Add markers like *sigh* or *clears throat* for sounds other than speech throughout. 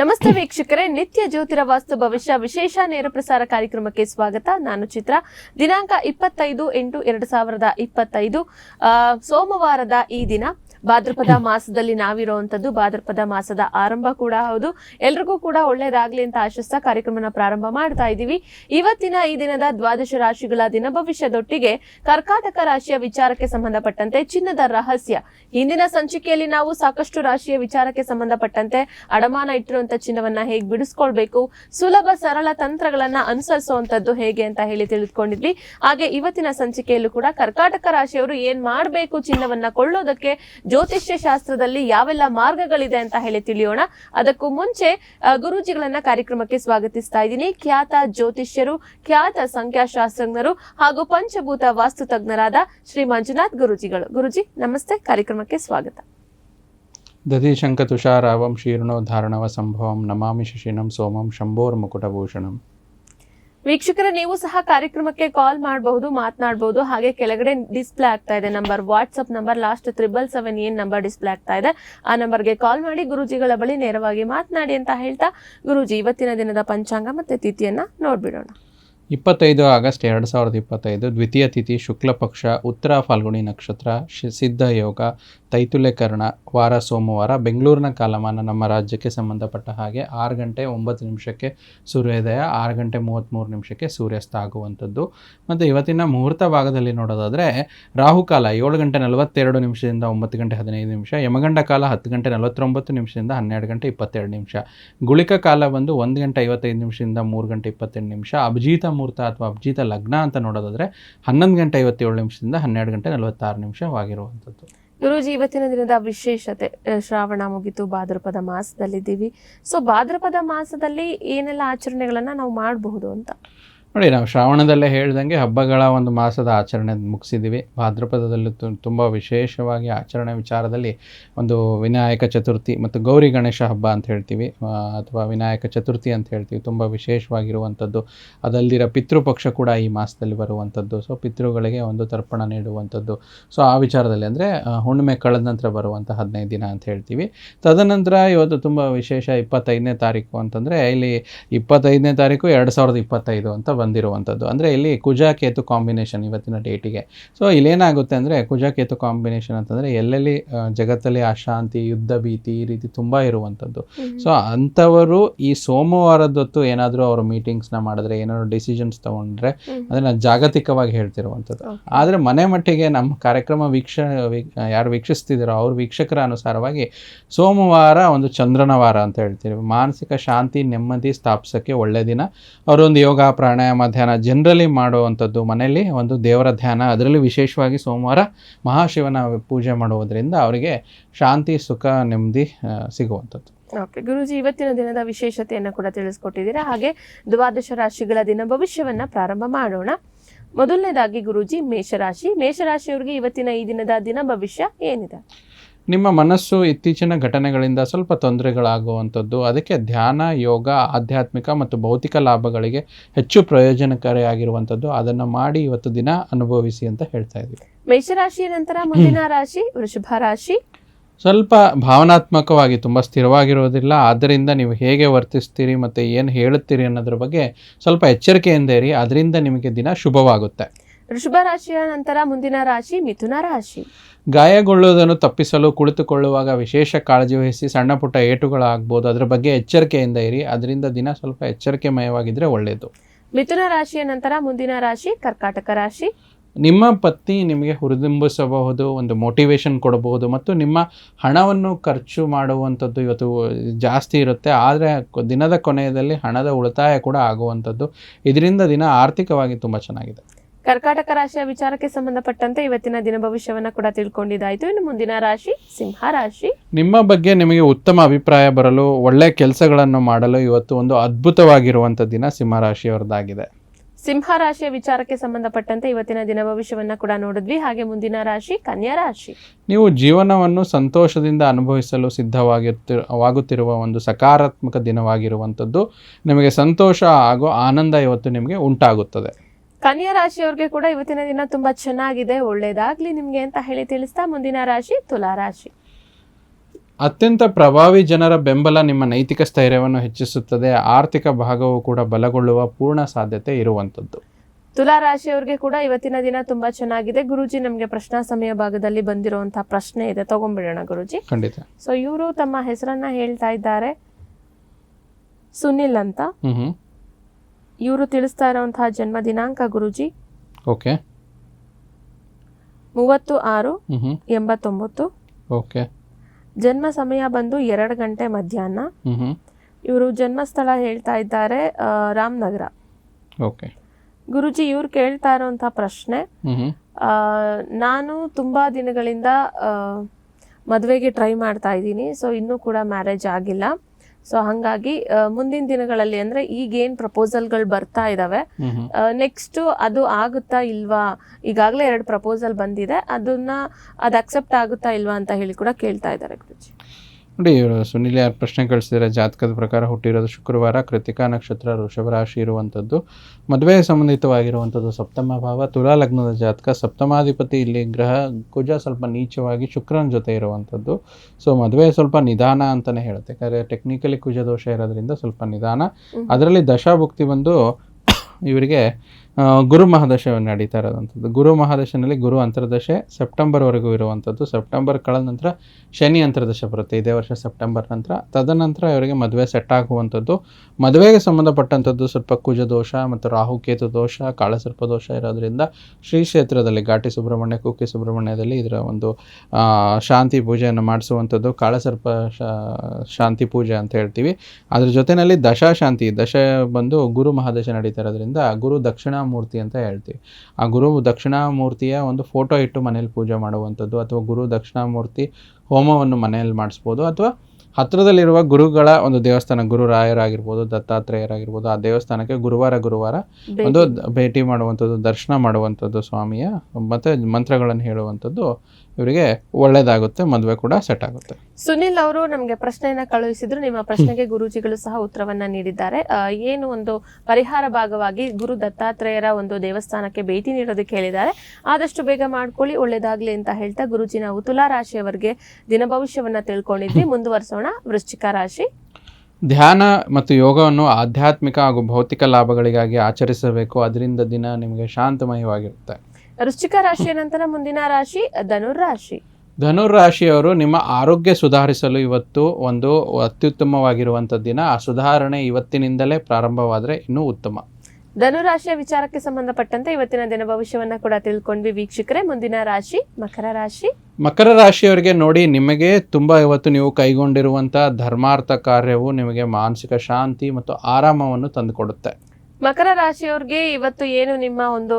ನಮಸ್ತೆ ವೀಕ್ಷಕರೇ, ನಿತ್ಯ ಜ್ಯೋತಿರ ವಾಸ್ತು ಭವಿಷ್ಯ ವಿಶೇಷ ನೇರ ಪ್ರಸಾರ ಕಾರ್ಯಕ್ರಮಕ್ಕೆ ಸ್ವಾಗತ. ನಾನು ಚಿತ್ರ. ದಿನಾಂಕ ಇಪ್ಪತ್ತೈದು ಎಂಟು ಎರಡು ಸಾವಿರದ ಇಪ್ಪತ್ತೈದು ಸೋಮವಾರದ ಈ ದಿನ ಭಾದ್ರಪದ ಮಾಸದಲ್ಲಿ ನಾವಿರುವಂತದ್ದು ಭಾದ್ರಪದ ಮಾಸದ ಆರಂಭ ಕೂಡ ಹೌದು. ಎಲ್ರಿಗೂ ಕೂಡ ಒಳ್ಳೇದಾಗ್ಲಿ ಅಂತ ಆಶಿಸ್ತಾ ಕಾರ್ಯಕ್ರಮನ ಪ್ರಾರಂಭ ಮಾಡ್ತಾ ಇದೀವಿ ಇವತ್ತಿನ ಈ ದಿನದ ದ್ವಾದಶ ರಾಶಿಗಳ ದಿನ ಭವಿಷ್ಯದೊಟ್ಟಿಗೆ ಕರ್ಕಾಟಕ ರಾಶಿಯ ವಿಚಾರಕ್ಕೆ ಸಂಬಂಧಪಟ್ಟಂತೆ ಚಿನ್ನದ ರಹಸ್ಯ. ಹಿಂದಿನ ಸಂಚಿಕೆಯಲ್ಲಿ ನಾವು ಸಾಕಷ್ಟು ರಾಶಿಯ ವಿಚಾರಕ್ಕೆ ಸಂಬಂಧಪಟ್ಟಂತೆ ಅಡಮಾನ ಇಟ್ಟಿರುವಂತ ಚಿನ್ನವನ್ನ ಹೇಗೆ ಬಿಡಿಸ್ಕೊಳ್ಬೇಕು, ಸುಲಭ ಸರಳ ತಂತ್ರಗಳನ್ನ ಅನುಸರಿಸುವಂತದ್ದು ಹೇಗೆ ಅಂತ ಹೇಳಿ ತಿಳಿದುಕೊಂಡಿದ್ವಿ. ಹಾಗೆ ಇವತ್ತಿನ ಸಂಚಿಕೆಯಲ್ಲೂ ಕೂಡ ಕರ್ಕಾಟಕ ರಾಶಿಯವರು ಏನ್ ಮಾಡಬೇಕು ಚಿನ್ನವನ್ನ ಕೊಳ್ಳೋದಕ್ಕೆ ಜ್ಯೋತಿಷ್ಯ ಶಾಸ್ತ್ರದಲ್ಲಿ ಯಾವೆಲ್ಲ ಮಾರ್ಗಗಳಿದೆ ಅಂತ ಹೇಳಿ ತಿಳಿಯೋಣ. ಅದಕ್ಕೂ ಮುಂಚೆ ಗುರುಜಿಗಳನ್ನ ಕಾರ್ಯಕ್ರಮಕ್ಕೆ ಸ್ವಾಗತಿಸ್ತಾ ಇದ್ದೀನಿ. ಖ್ಯಾತ ಜ್ಯೋತಿಷ್ಯರು, ಖ್ಯಾತ ಸಂಖ್ಯಾಶಾಸ್ತ್ರಜ್ಞರು ಹಾಗೂ ಪಂಚಭೂತ ವಾಸ್ತು ತಜ್ಞರಾದ ಶ್ರೀ ಮಂಜುನಾಥ್ ಗುರುಜಿಗಳು. ಗುರುಜಿ, ನಮಸ್ತೆ. ಕಾರ್ಯಕ್ರಮಕ್ಕೆ ಸ್ವಾಗತ. ದಧಿಶಂಕತುಷಾರಾವಂ ಶೀರ್ಣೋದ್ಧಾರಣವ ಸಂಭವಂ ನಮಾಮಿ ಶಶಿನಂ ಸೋಮಂ ಶಂಭೋರ್ಮುಕುಟಭೂಷಣಂ. ವೀಕ್ಷಕರ, ನೀವು ಸಹ ಕಾರ್ಯಕ್ರಮಕ್ಕೆ ಕಾಲ್ ಮಾಡಬಹುದು, ಮಾತನಾಡಬಹುದು. ಹಾಗೆ ಕೆಳಗಡೆ ಡಿಸ್ಪ್ಲೇ ಆಗ್ತಾ ಇದೆ number WhatsApp number last triple seven ಏನ್ ನಂಬರ್ ಡಿಸ್ಪ್ಲೇ ಆಗ್ತಾ ಇದೆ. ಆ ನಂಬರ್ಗೆ ಕಾಲ್ ಮಾಡಿ ಗುರುಜಿಗಳ ಬಳಿ ನೇರವಾಗಿ ಮಾತನಾಡಿ ಅಂತ ಹೇಳ್ತಾ, ಗುರುಜಿ, ಇವತ್ತಿನ ದಿನದ ಪಂಚಾಂಗ ಮತ್ತೆ ತಿಥಿಯನ್ನ ನೋಡ್ಬಿಡೋಣ. ಇಪ್ಪತ್ತೈದು ಆಗಸ್ಟ್ ಎರಡು ಸಾವಿರದ ಇಪ್ಪತ್ತೈದು, ದ್ವಿತೀಯ ತಿಥಿ ಶುಕ್ಲ ಪಕ್ಷ, ಉತ್ತರ ಫಾಲ್ಗುಣಿ ನಕ್ಷತ್ರ ಸಿದ್ಧ ಯೋಗ, ತೈತುಲ್ಯಕರಣ, ವಾರ ಸೋಮವಾರ, ಬೆಂಗಳೂರಿನ ಕಾಲಮಾನ ನಮ್ಮ ರಾಜ್ಯಕ್ಕೆ ಸಂಬಂಧಪಟ್ಟ ಹಾಗೆ ಆರು ಗಂಟೆ ಒಂಬತ್ತು ನಿಮಿಷಕ್ಕೆ ಸೂರ್ಯೋದಯ, ಆರು ಗಂಟೆ ಮೂವತ್ತ್ಮೂರು ನಿಮಿಷಕ್ಕೆ ಸೂರ್ಯಾಸ್ತ ಆಗುವಂಥದ್ದು. ಮತ್ತು ಇವತ್ತಿನ ಮುಹೂರ್ತ ಭಾಗದಲ್ಲಿ ನೋಡೋದಾದರೆ ರಾಹುಕಾಲ ಏಳು ಗಂಟೆ ನಲವತ್ತೆರಡು ನಿಮಿಷದಿಂದ ಒಂಬತ್ತು ಗಂಟೆ ಹದಿನೈದು ನಿಮಿಷ, ಯಮಗಂಡ ಕಾಲ ಹತ್ತು ಗಂಟೆ ನಲವತ್ತೊಂಬತ್ತು ನಿಮಿಷದಿಂದ ಹನ್ನೆರಡು ಗಂಟೆ ಇಪ್ಪತ್ತೆರಡು ನಿಮಿಷ, ಗುಳಿಕ ಕಾಲ ಬಂದು ಒಂದು ಗಂಟೆ ಐವತ್ತೈದು ನಿಮಿಷದಿಂದ ಮೂರು ಗಂಟೆ ಇಪ್ಪತ್ತೆಂಟು ನಿಮಿಷ, ಅಭಿಜಿತ ಮುಹೂರ್ತ ಅಥವಾ ಅಭಿಜಿತ ಲಗ್ನ ಅಂತ ನೋಡೋದಾದರೆ ಹನ್ನೊಂದು ಗಂಟೆ ಐವತ್ತೇಳು ನಿಮಿಷದಿಂದ ಹನ್ನೆರಡು ಗಂಟೆ ನಲವತ್ತಾರು ನಿಮಿಷವಾಗಿರುವಂಥದ್ದು. ಗುರುಜಿ, ಇವತ್ತಿನ ದಿನದ ವಿಶೇಷತೆ ಶ್ರಾವಣ ಮುಗಿತು, ಭಾದ್ರಪದ ಮಾಸದಲ್ಲಿದ್ದೀವಿ. ಸೊ ಭಾದ್ರಪದ ಮಾಸದಲ್ಲಿ ಏನೆಲ್ಲ ಆಚರಣೆಗಳನ್ನ ನಾವು ಮಾಡಬಹುದು ಅಂತ? ನೋಡಿ, ನಾವು ಶ್ರಾವಣದಲ್ಲೇ ಹೇಳ್ದಂಗೆ ಹಬ್ಬಗಳ ಒಂದು ಮಾಸದ ಆಚರಣೆ ಮುಗಿಸಿದ್ದೀವಿ. ಭಾದ್ರಪದದಲ್ಲೂ ತುಂಬ ವಿಶೇಷವಾಗಿ ಆಚರಣೆ ವಿಚಾರದಲ್ಲಿ ಒಂದು ವಿನಾಯಕ ಚತುರ್ಥಿ ಮತ್ತು ಗೌರಿ ಗಣೇಶ ಹಬ್ಬ ಅಂತ ಹೇಳ್ತೀವಿ. ಅಥವಾ ವಿನಾಯಕ ಚತುರ್ಥಿ ಅಂತ ಹೇಳ್ತೀವಿ. ತುಂಬ ವಿಶೇಷವಾಗಿರುವಂಥದ್ದು. ಅದಲ್ಲಿರೋ ಪಿತೃಪಕ್ಷ ಕೂಡ ಈ ಮಾಸದಲ್ಲಿ ಬರುವಂಥದ್ದು. ಸೊ ಪಿತೃಗಳಿಗೆ ಒಂದು ತರ್ಪಣ ನೀಡುವಂಥದ್ದು. ಸೊ ಆ ವಿಚಾರದಲ್ಲಿ ಅಂದರೆ ಹುಣ್ಣಿಮೆ ಕಳೆದ ನಂತರ ಬರುವಂಥ ಹದಿನೈದು ದಿನ ಅಂತ ಹೇಳ್ತೀವಿ. ತದನಂತರ ಇವತ್ತು ತುಂಬ ವಿಶೇಷ ಇಪ್ಪತ್ತೈದನೇ ತಾರೀಕು ಅಂತಂದರೆ, ಇಲ್ಲಿ ಇಪ್ಪತ್ತೈದನೇ ತಾರೀಕು ಎರಡು ಸಾವಿರದ ಇಪ್ಪತ್ತೈದು ಅಂತ ಬಂದಿರುವಂಥದ್ದು. ಅಂದರೆ ಇಲ್ಲಿ ಕುಜ ಕೇತು ಕಾಂಬಿನೇಷನ್ ಇವತ್ತಿನ ಡೇಟಿಗೆ ಸೊ ಇಲ್ಲೇನಾಗುತ್ತೆ ಅಂದರೆ ಕುಜ ಕೇತು ಕಾಂಬಿನೇಷನ್ ಅಂತಂದರೆ ಎಲ್ಲೆಲ್ಲಿ ಜಗತ್ತಲ್ಲಿ ಅಶಾಂತಿ ಯುದ್ಧ ಭೀತಿ ಈ ರೀತಿ ತುಂಬ ಇರುವಂಥದ್ದು. ಸೊ ಅಂಥವರು ಈ ಸೋಮವಾರದೊತ್ತು ಏನಾದರೂ ಅವರು ಮೀಟಿಂಗ್ಸ್ನ ಮಾಡಿದ್ರೆ ಏನಾದ್ರು ಡಿಸಿಷನ್ಸ್ ತೊಗೊಂಡ್ರೆ ಅದನ್ನು ಜಾಗತಿಕವಾಗಿ ಹೇಳ್ತಿರುವಂಥದ್ದು. ಆದರೆ ಮನೆ ಮಟ್ಟಿಗೆ ನಮ್ಮ ಕಾರ್ಯಕ್ರಮ ವೀಕ್ಷ ಯಾರು ವೀಕ್ಷಿಸ್ತಿದ್ದೀರೋ ಅವ್ರ ವೀಕ್ಷಕರ ಅನುಸಾರವಾಗಿ ಸೋಮವಾರ ಒಂದು ಚಂದ್ರನ ವಾರ ಅಂತ ಹೇಳ್ತೀವಿ. ಮಾನಸಿಕ ಶಾಂತಿ ನೆಮ್ಮದಿ ಸ್ಥಾಪಿಸೋಕ್ಕೆ ಒಳ್ಳೆ ದಿನ. ಅವರೊಂದು ಯೋಗ ಪ್ರಾಣಾಯಾಮ ಧ್ಯಾನ ಜನರಲಿ ಮಾಡುವಂಥದ್ದು ಮನೆಯಲ್ಲಿ ಒಂದು ದೇವರ ಧ್ಯಾನ. ಅದರಲ್ಲಿ ವಿಶೇಷವಾಗಿ ಸೋಮವಾರ ಮಹಾಶಿವನ ಪೂಜೆ ಮಾಡುವುದರಿಂದ ಅವರಿಗೆ ಶಾಂತಿ, ಸುಖ, ನೆಮ್ಮದಿ ಸಿಗುವಂಥದ್ದು. ಓಕೆ ಗುರುಜಿ, ಇವತ್ತಿನ ದಿನದ ವಿಶೇಷತೆಯನ್ನು ಕೂಡ ತಿಳಿಸ್ಕೊಟ್ಟಿದ್ದೀರಾ. ಹಾಗೆ ದ್ವಾದಶ ರಾಶಿಗಳ ದಿನ ಭವಿಷ್ಯವನ್ನ ಪ್ರಾರಂಭ ಮಾಡೋಣ. ಮೊದಲನೇದಾಗಿ ಗುರುಜಿ, ಮೇಷರಾಶಿ. ಮೇಷರಾಶಿಯವರಿಗೆ ಇವತ್ತಿನ ಈ ದಿನದ ದಿನ ಭವಿಷ್ಯ ಏನಿದೆ? ನಿಮ್ಮ ಮನಸ್ಸು ಇತ್ತೀಚಿನ ಘಟನೆಗಳಿಂದ ಸ್ವಲ್ಪ ತೊಂದರೆಗಳಾಗುವಂಥದ್ದು. ಅದಕ್ಕೆ ಧ್ಯಾನ ಯೋಗ ಆಧ್ಯಾತ್ಮಿಕ ಮತ್ತು ಭೌತಿಕ ಲಾಭಗಳಿಗೆ ಹೆಚ್ಚು ಪ್ರಯೋಜನಕಾರಿಯಾಗಿರುವಂಥದ್ದು. ಅದನ್ನು ಮಾಡಿ ಇವತ್ತು ದಿನ ಅನುಭವಿಸಿ ಅಂತ ಹೇಳ್ತಾ ಇದ್ದೀವಿ ಮೇಷರಾಶಿಯ ನಂತರ ಮುಂದಿನ ರಾಶಿ ವೃಷಭ ರಾಶಿ? ಸ್ವಲ್ಪ ಭಾವನಾತ್ಮಕವಾಗಿ ತುಂಬ ಸ್ಥಿರವಾಗಿರೋದಿಲ್ಲ. ಆದ್ದರಿಂದ ನೀವು ಹೇಗೆ ವರ್ತಿಸ್ತೀರಿ ಮತ್ತು ಏನು ಹೇಳುತ್ತೀರಿ ಅನ್ನೋದ್ರ ಬಗ್ಗೆ ಸ್ವಲ್ಪ ಎಚ್ಚರಿಕೆಯಿಂದ ಇರಿ. ಅದರಿಂದ ನಿಮಗೆ ದಿನ ಶುಭವಾಗುತ್ತೆ. ವೃಷಭ ರಾಶಿಯ ನಂತರ ಮುಂದಿನ ರಾಶಿ ಮಿಥುನ ರಾಶಿ. ಗಾಯಗೊಳ್ಳುವುದನ್ನು ತಪ್ಪಿಸಲು ಕುಳಿತುಕೊಳ್ಳುವಾಗ ವಿಶೇಷ ಕಾಳಜಿ ವಹಿಸಿ ಸಣ್ಣ ಪುಟ್ಟ ಏಟುಗಳಾಗ್ಬೋದು. ಅದರ ಬಗ್ಗೆ ಎಚ್ಚರಿಕೆಯಿಂದ ಇರಿ. ಅದರಿಂದ ದಿನ ಸ್ವಲ್ಪ ಎಚ್ಚರಿಕೆಮಯವಾಗಿದ್ದರೆ ಒಳ್ಳೆಯದು ಮಿಥುನ ರಾಶಿಯ ನಂತರ ಮುಂದಿನ ರಾಶಿ ಕರ್ಕಾಟಕ ರಾಶಿ. ನಿಮ್ಮ ಪತ್ನಿ ನಿಮಗೆ ಹುರಿದುಂಬಿಸಬಹುದು ಒಂದು ಮೋಟಿವೇಶನ್ ಕೊಡಬಹುದು ಮತ್ತು ನಿಮ್ಮ ಹಣವನ್ನು ಖರ್ಚು ಮಾಡುವಂಥದ್ದು ಇವತ್ತು ಜಾಸ್ತಿ ಇರುತ್ತೆ. ಆದರೆ ದಿನದ ಕೊನೆಯಲ್ಲಿ ಹಣದ ಉಳಿತಾಯ ಕೂಡ ಆಗುವಂಥದ್ದು. ಇದರಿಂದ ದಿನ ಆರ್ಥಿಕವಾಗಿ ತುಂಬ ಚೆನ್ನಾಗಿದೆ. ಕರ್ಕಾಟಕ ರಾಶಿಯ ವಿಚಾರಕ್ಕೆ ಸಂಬಂಧಪಟ್ಟಂತೆ ಇವತ್ತಿನ ದಿನ ಭವಿಷ್ಯವನ್ನ ಕೂಡ ತಿಳ್ಕೊಂಡಿದ್ದಾಯ್ತು. ಇನ್ನು ಮುಂದಿನ ರಾಶಿ ಸಿಂಹ ರಾಶಿ. ನಿಮ್ಮ ಬಗ್ಗೆ ನಿಮಗೆ ಉತ್ತಮ ಅಭಿಪ್ರಾಯ ಬರಲು ಒಳ್ಳೆಯ ಕೆಲಸಗಳನ್ನು ಮಾಡಲು ಇವತ್ತು ಒಂದು ಅದ್ಭುತವಾಗಿರುವಂಥ ದಿನ ಸಿಂಹರಾಶಿಯವರದ್ದಾಗಿದೆ ಸಿಂಹ ರಾಶಿಯ ವಿಚಾರಕ್ಕೆ ಸಂಬಂಧಪಟ್ಟಂತೆ ಇವತ್ತಿನ ದಿನ ಭವಿಷ್ಯವನ್ನ ಕೂಡ ನೋಡಿದ್ವಿ. ಹಾಗೆ ಮುಂದಿನ ರಾಶಿ ಕನ್ಯಾ ರಾಶಿ. ನೀವು ಜೀವನವನ್ನು ಸಂತೋಷದಿಂದ ಅನುಭವಿಸಲು ಸಿದ್ಧವಾಗಿರ್ತಿ ವಾಗುತ್ತಿರುವ ಒಂದು ಸಕಾರಾತ್ಮಕ ದಿನವಾಗಿರುವಂಥದ್ದು ನಿಮಗೆ ಸಂತೋಷ ಹಾಗೂ ಆನಂದ ಇವತ್ತು ನಿಮಗೆ ಉಂಟಾಗುತ್ತದೆ. ಕನ್ಯಾ ರಾಶಿಯವ್ರಿಗೆ ಕೂಡ ಇವತ್ತಿನ ದಿನ ತುಂಬಾ ಚೆನ್ನಾಗಿದೆ ಒಳ್ಳೇದಾಗ್ಲಿ ನಿಮ್ಗೆ ಅಂತ ಹೇಳಿ ತಿಳಿಸ್ತಾ ಮುಂದಿನ ರಾಶಿ ತುಲಾ ರಾಶಿ. ಅತ್ಯಂತ ಪ್ರಭಾವಿ ಜನರ ಬೆಂಬಲ ನಿಮ್ಮ ನೈತಿಕ ಸ್ಥೈರ್ಯವನ್ನು ಹೆಚ್ಚಿಸುತ್ತದೆ ಆರ್ಥಿಕ ಭಾಗವು ಕೂಡ ಬಲಗೊಳ್ಳುವ ಪೂರ್ಣ ಸಾಧ್ಯತೆ ಇರುವಂಥದ್ದು. ತುಲಾ ರಾಶಿಯವ್ರಿಗೆ ಕೂಡ ಇವತ್ತಿನ ದಿನ ತುಂಬಾ ಚೆನ್ನಾಗಿದೆ. ಗುರುಜಿ ನಮ್ಗೆ ಪ್ರಶ್ನಾ ಸಮಯ ಭಾಗದಲ್ಲಿ ಬಂದಿರುವಂತಹ ಪ್ರಶ್ನೆ ಇದೆ. ತಗೊಂಡ್ಬಿಡೋಣ ಗುರುಜಿ. ಖಂಡಿತ. ಸೊ ಇವರು ತಮ್ಮ ಹೆಸರನ್ನ ಹೇಳ್ತಾ ಇದ್ದಾರೆ. ಸುನಿಲ್ ಅಂತ. ಹ್ಮ್ ಹ್ಮ್. ಇವರು ತಿಳಿಸ್ತಾ ಇರುವಂತಹ ಜನ್ಮ ದಿನಾಂಕ ಗುರುಜಿ ಓಕೆ. ಮೂವತ್ತು ಆರು ಹ್ಮ್ ಎಂಬತ್ತೊಂಬತ್ತು. ಓಕೆ. ಜನ್ಮ ಸಮಯ ಬಂದು ಎರಡು ಗಂಟೆ ಮಧ್ಯಾಹ್ನ. ಹ್ಮ್ ಇವರು ಜನ್ಮಸ್ಥಳ ಹೇಳ್ತಾ ಇದ್ದಾರೆ ಆ, ರಾಮನಗರ. ಓಕೆ. ಗುರುಜಿ ಇವ್ರು ಕೇಳ್ತಾ ಇರುವಂತ ಪ್ರಶ್ನೆ ಹ್ಮ್ ಹ್ಮ್. ಆ, ನಾನು ತುಂಬಾ ದಿನಗಳಿಂದ ಮದ್ವೆಗೆ ಟ್ರೈ ಮಾಡ್ತಾ ಇದ್ದೀನಿ ಸೊ ಇನ್ನೂ ಕೂಡ ಮ್ಯಾರೇಜ್ ಆಗಿಲ್ಲ. ಸೊ ಹಂಗಾಗಿ ಮುಂದಿನ ದಿನಗಳಲ್ಲಿ ಅಂದ್ರೆ ಈಗೇನ್ ಪ್ರಪೋಸಲ್ಗಳು ಬರ್ತಾ ಇದಾವೆ. ನೆಕ್ಸ್ಟ್ ಅದು ಆಗುತ್ತಾ ಇಲ್ವಾ? ಈಗಾಗಲೇ ಎರಡು ಪ್ರಪೋಸಲ್ ಬಂದಿದೆ. ಅದನ್ನ ಅದು ಅಕ್ಸೆಪ್ಟ್ ಆಗುತ್ತಾ ಇಲ್ವಾ ಅಂತ ಹೇಳಿ ಕೂಡ ಕೇಳ್ತಾ ಇದ್ದಾರೆ ಗುರುಜಿ. ನೋಡಿ ಇವರು ಸುನಿಲ್ ಯಾರು ಪ್ರಶ್ನೆ ಕಳಿಸಿದರೆ ಜಾತಕದ ಪ್ರಕಾರ ಹುಟ್ಟಿರೋದು ಶುಕ್ರವಾರ ಕೃತಿಕಾ ನಕ್ಷತ್ರ ವೃಷಭ ರಾಶಿ ಇರುವಂಥದ್ದು. ಮದುವೆ ಸಂಬಂಧಿತವಾಗಿರುವಂಥದ್ದು ಸಪ್ತಮ ಭಾವ ತುಲಾ ಲಗ್ನದ ಜಾತಕ ಸಪ್ತಮಾಧಿಪತಿ ಇಲ್ಲಿ ಗ್ರಹ ಕುಜ ಸ್ವಲ್ಪ ನೀಚವಾಗಿ ಶುಕ್ರನ ಜೊತೆ ಇರುವಂಥದ್ದು. ಸೊ ಮದುವೆ ಸ್ವಲ್ಪ ನಿಧಾನ ಅಂತಲೇ ಹೇಳುತ್ತೆ. ಯಾಕಂದರೆ ಟೆಕ್ನಿಕಲಿ ಕುಜ ದೋಷ ಇರೋದ್ರಿಂದ ಸ್ವಲ್ಪ ನಿಧಾನ. ಅದರಲ್ಲಿ ದಶಾಭುಕ್ತಿ ಬಂದು *coughs* ಇವರಿಗೆ ಗುರು ಮಹಾದಶೆ ನಡೀತಾ ಇರೋದಂಥದ್ದು. ಗುರು ಮಹಾದಶೆಯಲ್ಲಿ ಗುರು ಅಂತರ್ದಶೆ, ಸೆಪ್ಟೆಂಬರ್ವರೆಗೂ ಇರುವಂಥದ್ದು. ಸೆಪ್ಟೆಂಬರ್ ಕಳೆದ ನಂತರ ಶನಿ ಅಂತರ್ದಶೆ ಬರುತ್ತೆ. ಇದೇ ವರ್ಷ ಸೆಪ್ಟೆಂಬರ್ ನಂತರ. ತದನಂತರ ಇವರಿಗೆ ಮದುವೆ ಸೆಟ್ ಆಗುವಂಥದ್ದು. ಮದುವೆಗೆ ಸಂಬಂಧಪಟ್ಟಂಥದ್ದು ಸ್ವಲ್ಪ ಕುಜ ದೋಷ ಮತ್ತು ರಾಹುಕೇತು ದೋಷ, ಕಾಳಸರ್ಪ ದೋಷ ಇರೋದ್ರಿಂದ ಶ್ರೀ ಕ್ಷೇತ್ರದಲ್ಲಿ ಘಾಟಿ ಸುಬ್ರಹ್ಮಣ್ಯ, ಕುಕ್ಕೆ ಸುಬ್ರಹ್ಮಣ್ಯದಲ್ಲಿ ಇದರ ಒಂದು ಶಾಂತಿ ಪೂಜೆಯನ್ನು ಮಾಡಿಸುವಂಥದ್ದು. ಕಾಳಸರ್ಪ ಶಾಂತಿ ಪೂಜೆ ಅಂತ ಹೇಳ್ತೀವಿ. ಅದ್ರ ಜೊತೆಯಲ್ಲಿ ದಶಾಶಾಂತಿ ದಶ ಬಂದು ಗುರು ಮಹಾದಶೆ ನಡೀತಾ ಇರೋದ್ರಿಂದ ಗುರು ದಕ್ಷಿಣಾಮೂರ್ತಿ ಅಂತ ಹೇಳ್ತೀವಿ. ಆ ಗುರು ದಕ್ಷಿಣಾಮೂರ್ತಿಯ ಒಂದು ಫೋಟೋ ಇಟ್ಟು ಮನೇಲಿ ಪೂಜೆ ಮಾಡುವಂಥದ್ದು ಅಥವಾ ಗುರು ದಕ್ಷಿಣಾಮೂರ್ತಿ ಹೋಮವನ್ನು ಮನೆಯಲ್ಲಿ ಮಾಡಿಸ್ಬೋದು ಅಥವಾ ಹತ್ತಿರದಲ್ಲಿರುವ ಗುರುಗಳ ಒಂದು ದೇವಸ್ಥಾನ ಗುರುರಾಯರಾಗಿರ್ಬೋದು ದತ್ತಾತ್ರೇಯರಾಗಿರ್ಬೋದು ಆ ದೇವಸ್ಥಾನಕ್ಕೆ ಗುರುವಾರ ಗುರುವಾರ ಒಂದು ಭೇಟಿ ಮಾಡುವಂಥದ್ದು ದರ್ಶನ ಮಾಡುವಂಥದ್ದು ಸ್ವಾಮಿಯ ಮತ್ತು ಮಂತ್ರಗಳನ್ನು ಹೇಳುವಂಥದ್ದು ಇವರಿಗೆ ಒಳ್ಳೇದಾಗುತ್ತೆ ಮದುವೆ ಕೂಡ ಸೆಟ್ ಆಗುತ್ತೆ. ಸುನಿಲ್ ಅವರು ನಮಗೆ ಪ್ರಶ್ನೆಯನ್ನ ಕಳುಹಿಸಿದ್ರು. ನಿಮ್ಮ ಪ್ರಶ್ನೆಗೆ ಗುರುಜಿಗಳು ಸಹ ಉತ್ತರವನ್ನ ನೀಡಿದ್ದಾರೆ. ಏನು ಒಂದು ಪರಿಹಾರ ಭಾಗವಾಗಿ ಗುರು ದತ್ತಾತ್ರೇಯರ ಒಂದು ದೇವಸ್ಥಾನಕ್ಕೆ ಭೇಟಿ ನೀಡೋದಕ್ಕೆ ಹೇಳಿದ್ದಾರೆ. ಆದಷ್ಟು ಬೇಗ ಮಾಡ್ಕೊಳ್ಳಿ ಒಳ್ಳೇದಾಗ್ಲಿ ಅಂತ ಹೇಳ್ತಾ ಗುರುಜಿ ನಾವು ತುಲಾ ರಾಶಿಯವರಿಗೆ ದಿನ ಭವಿಷ್ಯವನ್ನ ತಿಳ್ಕೊಂಡಿದ್ವಿ. *laughs* ಮುಂದುವರಿಸೋಣ. ವೃಶ್ಚಿಕ ರಾಶಿ. ಧ್ಯಾನ ಮತ್ತು ಯೋಗವನ್ನು ಆಧ್ಯಾತ್ಮಿಕ ಹಾಗೂ ಭೌತಿಕ ಲಾಭಗಳಿಗಾಗಿ ಆಚರಿಸಬೇಕು. ಅದರಿಂದ ದಿನ ನಿಮಗೆ ಶಾಂತಮಯವಾಗಿರುತ್ತೆ. ವೃಶ್ಚಿಕ ರಾಶಿಯ ನಂತರ ಮುಂದಿನ ರಾಶಿ ಧನುರ್ ರಾಶಿ ಧನುರ್ ರಾಶಿಯವರು ನಿಮ್ಮ ಆರೋಗ್ಯ ಸುಧಾರಿಸಲು ಇವತ್ತು ಒಂದು ಅತ್ಯುತ್ತಮವಾಗಿರುವಂಥ ದಿನ. ಆ ಸುಧಾರಣೆ ಇವತ್ತಿನಿಂದಲೇ ಪ್ರಾರಂಭವಾದರೆ ಇನ್ನೂ ಉತ್ತಮ. ಧನುರಾಶಿಯ ವಿಚಾರಕ್ಕೆ ಸಂಬಂಧಪಟ್ಟಂತೆ ಇವತ್ತಿನ ದಿನ ಭವಿಷ್ಯವನ್ನ ಕೂಡ ತಿಳ್ಕೊಂಡ್ವಿ ವೀಕ್ಷಕರೇ. ಮುಂದಿನ ರಾಶಿ ಮಕರ ರಾಶಿ. ಮಕರ ರಾಶಿಯವರಿಗೆ ನೋಡಿ ನಿಮಗೆ ತುಂಬಾ ಇವತ್ತು ನೀವು ಕೈಗೊಂಡಿರುವಂಥ ಧರ್ಮಾರ್ಥ ಕಾರ್ಯವು ನಿಮಗೆ ಮಾನಸಿಕ ಶಾಂತಿ ಮತ್ತು ಆರಾಮವನ್ನು ತಂದುಕೊಡುತ್ತೆ. ಮಕರ ರಾಶಿಯವ್ರಿಗೆ ಇವತ್ತು ಏನು ನಿಮ್ಮ ಒಂದು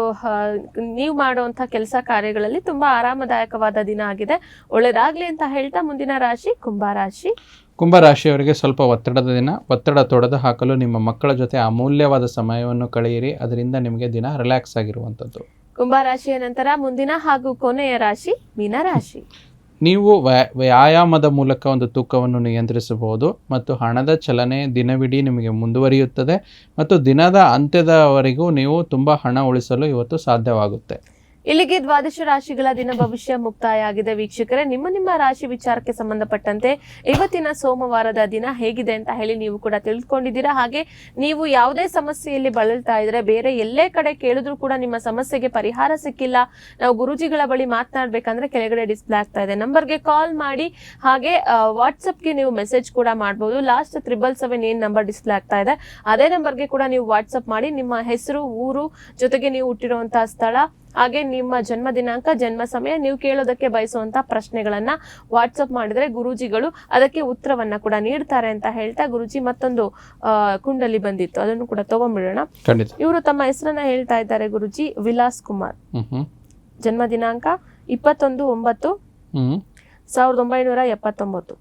ನೀವು ಮಾಡುವಂತ ಕೆಲಸ ಕಾರ್ಯಗಳಲ್ಲಿ ತುಂಬಾ ಆರಾಮದಾಯಕವಾದ ದಿನ ಆಗಿದೆ. ಒಳ್ಳೇದಾಗ್ಲಿ ಅಂತ ಹೇಳ್ತಾ ಮುಂದಿನ ರಾಶಿ ಕುಂಭರಾಶಿ ಕುಂಭರಾಶಿಯವರಿಗೆ ಸ್ವಲ್ಪ ಒತ್ತಡದ ದಿನ ಒತ್ತಡ ತೊಡೆದು ಹಾಕಲು ನಿಮ್ಮ ಮಕ್ಕಳ ಜೊತೆ ಅಮೂಲ್ಯವಾದ ಸಮಯವನ್ನು ಕಳೆಯಿರಿ. ಅದರಿಂದ ನಿಮಗೆ ದಿನ ರಿಲ್ಯಾಕ್ಸ್ ಆಗಿರುವಂಥದ್ದು. ಕುಂಭರಾಶಿಯ ನಂತರ ಮುಂದಿನ ಹಾಗೂ ಕೊನೆಯ ರಾಶಿ ಮೀನರಾಶಿ ನೀವು ವ್ಯಾ- ವ್ಯಾಯಾಮದ ಮೂಲಕ ಒಂದು ತೂಕವನ್ನು ನಿಯಂತ್ರಿಸಬಹುದು ಮತ್ತು ಹಣದ ಚಲನೆ ದಿನವಿಡೀ ನಿಮಗೆ ಮುಂದುವರಿಯುತ್ತದೆ ಮತ್ತು ದಿನದ ಅಂತ್ಯದವರೆಗೂ ನೀವು ತುಂಬ ಹಣ ಉಳಿಸಲು ಇವತ್ತು ಸಾಧ್ಯವಾಗುತ್ತೆ. ಇಲ್ಲಿಗೆ ದ್ವಾದಶ ರಾಶಿಗಳ ದಿನ ಭವಿಷ್ಯ ಮುಕ್ತಾಯ ಆಗಿದೆ ವೀಕ್ಷಕರೇ, ನಿಮ್ಮ ನಿಮ್ಮ ರಾಶಿ ವಿಚಾರಕ್ಕೆ ಸಂಬಂಧಪಟ್ಟಂತೆ ಇವತ್ತಿನ ಸೋಮವಾರದ ದಿನ ಹೇಗಿದೆ ಅಂತ ಹೇಳಿ ನೀವು ಕೂಡ ತಿಳಿದುಕೊಂಡಿದ್ದೀರಾ? ಹಾಗೆ ನೀವು ಯಾವುದೇ ಸಮಸ್ಯೆಯಲ್ಲಿ ಬಳಲ್ತಾ ಇದ್ರೆ, ಬೇರೆ ಎಲ್ಲೇ ಕಡೆ ಕೇಳಿದ್ರು ಕೂಡ ನಿಮ್ಮ ಸಮಸ್ಯೆಗೆ ಪರಿಹಾರ ಸಿಕ್ಕಿಲ್ಲ. ನಾವು ಗುರುಜಿಗಳ ಬಳಿ ಮಾತನಾಡ್ಬೇಕಂದ್ರೆ ಕೆಳಗಡೆ ಡಿಸ್ಪ್ಲೇ ಆಗ್ತಾ ಇದೆ. ನಂಬರ್ಗೆ ಕಾಲ್ ಮಾಡಿ, ಹಾಗೆ ವಾಟ್ಸಪ್ಗೆ ನೀವು ಮೆಸೇಜ್ ಕೂಡ ಮಾಡಬಹುದು ಲಾಸ್ಟ್ ತ್ರಿಬಲ್ ಸೆವೆನ್ ಏನ್ ನಂಬರ್ ಡಿಸ್ಪ್ಲೇ ಆಗ್ತಾ ಇದೆ. ಅದೇ ನಂಬರ್ಗೆ ಕೂಡ ನೀವು ವಾಟ್ಸಪ್ ಮಾಡಿ, ನಿಮ್ಮ ಹೆಸರು, ಊರು ಜೊತೆಗೆ ನೀವು ಹುಟ್ಟಿರುವಂತಹ ಸ್ಥಳ ಹಾಗೆ ನಿಮ್ಮ ಜನ್ಮ ದಿನಾಂಕ ಜನ್ಮ ಸಮಯ ನೀವು ಕೇಳೋದಕ್ಕೆ ಬಯಸುವಂತ ಪ್ರಶ್ನೆಗಳನ್ನ ವಾಟ್ಸಪ್ ಮಾಡಿದ್ರೆ ಗುರೂಜಿಗಳು ಅದಕ್ಕೆ ಉತ್ತರವನ್ನ ಕೂಡ ನೀಡ್ತಾರೆ ಅಂತ ಹೇಳ್ತಾ ಗುರುಜಿ ಮತ್ತೊಂದು ಕುಂಡಲಿ ಬಂದಿತ್ತು. ಅದನ್ನು ಕೂಡ ತಗೊಂಡ್ಬಿಡೋಣ. ಇವರು ತಮ್ಮ ಹೆಸರನ್ನ ಹೇಳ್ತಾ ಇದ್ದಾರೆ ಗುರುಜಿ. ವಿಲಾಸ್ ಕುಮಾರ್. ಜನ್ಮ ದಿನಾಂಕ ಇಪ್ಪತ್ತೊಂದು ಒಂಬತ್ತು ಸಾವಿರದ ಒಂಬೈನೂರ ಎಪ್ಪತ್ತೊಂಬತ್ತು.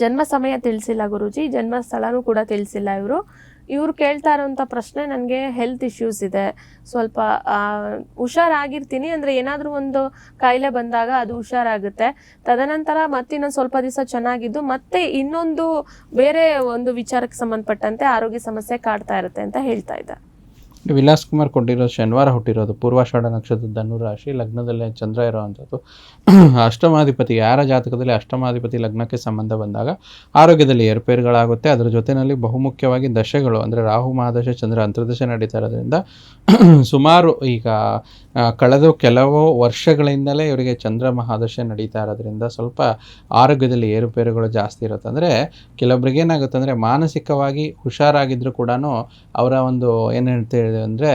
ಜನ್ಮ ಸಮಯ ತಿಳಿಸಿಲ್ಲ ಗುರುಜಿ. ಜನ್ಮ ಸ್ಥಳನೂ ಕೂಡ ತಿಳಿಸಿಲ್ಲ ಇವರು. ಇವ್ರು ಕೇಳ್ತಾ ಇರೋಂಥ ಪ್ರಶ್ನೆ ನನಗೆ ಹೆಲ್ತ್ ಇಶ್ಯೂಸ್ ಇದೆ. ಸ್ವಲ್ಪ ಹುಷಾರಾಗಿರ್ತೀನಿ ಅಂದರೆ ಏನಾದರೂ ಒಂದು ಕಾಯಿಲೆ ಬಂದಾಗ ಅದು ಹುಷಾರಾಗುತ್ತೆ. ತದನಂತರ ಮತ್ತಿನ್ನೊಂದು ಸ್ವಲ್ಪ ದಿವಸ ಚೆನ್ನಾಗಿದ್ದು ಮತ್ತೆ ಇನ್ನೊಂದು ಬೇರೆ ಒಂದು ವಿಚಾರಕ್ಕೆ ಸಂಬಂಧಪಟ್ಟಂತೆ ಆರೋಗ್ಯ ಸಮಸ್ಯೆ ಕಾಡ್ತಾ ಇರುತ್ತೆ ಅಂತ ಹೇಳ್ತಾ ಇದ್ದಾರೆ ವಿಲಾಸ್ ಕುಮಾರ್ ಕೊಟ್ಟಿರೋದು ಶನಿವಾರ ಹುಟ್ಟಿರೋದು, ಪೂರ್ವಾಷಾಢ ನಕ್ಷತ್ರದ ಧನು ರಾಶಿ ಲಗ್ನದಲ್ಲೇ ಚಂದ್ರ ಇರೋವಂಥದ್ದು *clears throat* ಅಷ್ಟಮಾಧಿಪತಿ ಯಾರ ಜಾತಕದಲ್ಲಿ ಅಷ್ಟಮಾಧಿಪತಿ ಲಗ್ನಕ್ಕೆ ಸಂಬಂಧ ಬಂದಾಗ ಆರೋಗ್ಯದಲ್ಲಿ ಏರ್ಪೇರುಗಳಾಗುತ್ತೆ. ಅದರ ಜೊತೆಯಲ್ಲಿ ಬಹುಮುಖ್ಯವಾಗಿ ದಶೆಗಳು, ಅಂದರೆ ರಾಹು, ಮಹಾದಶೆ, ಚಂದ್ರ ಅಂತರ್ದಶೆ ನಡೀತಾ ಇರೋದ್ರಿಂದ *clears throat* ಸುಮಾರು ಈಗ ಕಳೆದ ಕೆಲವು ವರ್ಷಗಳಿಂದಲೇ ಇವರಿಗೆ ಚಂದ್ರ ಮಹಾದಶೆ ನಡೀತಾ ಇರೋದ್ರಿಂದ ಸ್ವಲ್ಪ ಆರೋಗ್ಯದಲ್ಲಿ ಏರುಪೇರುಗಳು ಜಾಸ್ತಿ ಇರುತ್ತೆ. ಅಂದರೆ ಕೆಲವೊಬ್ರಿಗೆ ಏನಾಗುತ್ತೆ ಅಂದರೆ ಮಾನಸಿಕವಾಗಿ ಹುಷಾರಾಗಿದ್ದರೂ ಕೂಡ ಅವರ ಒಂದು ಏನು ಹೇಳ್ತೇವೆ ಅಂದರೆ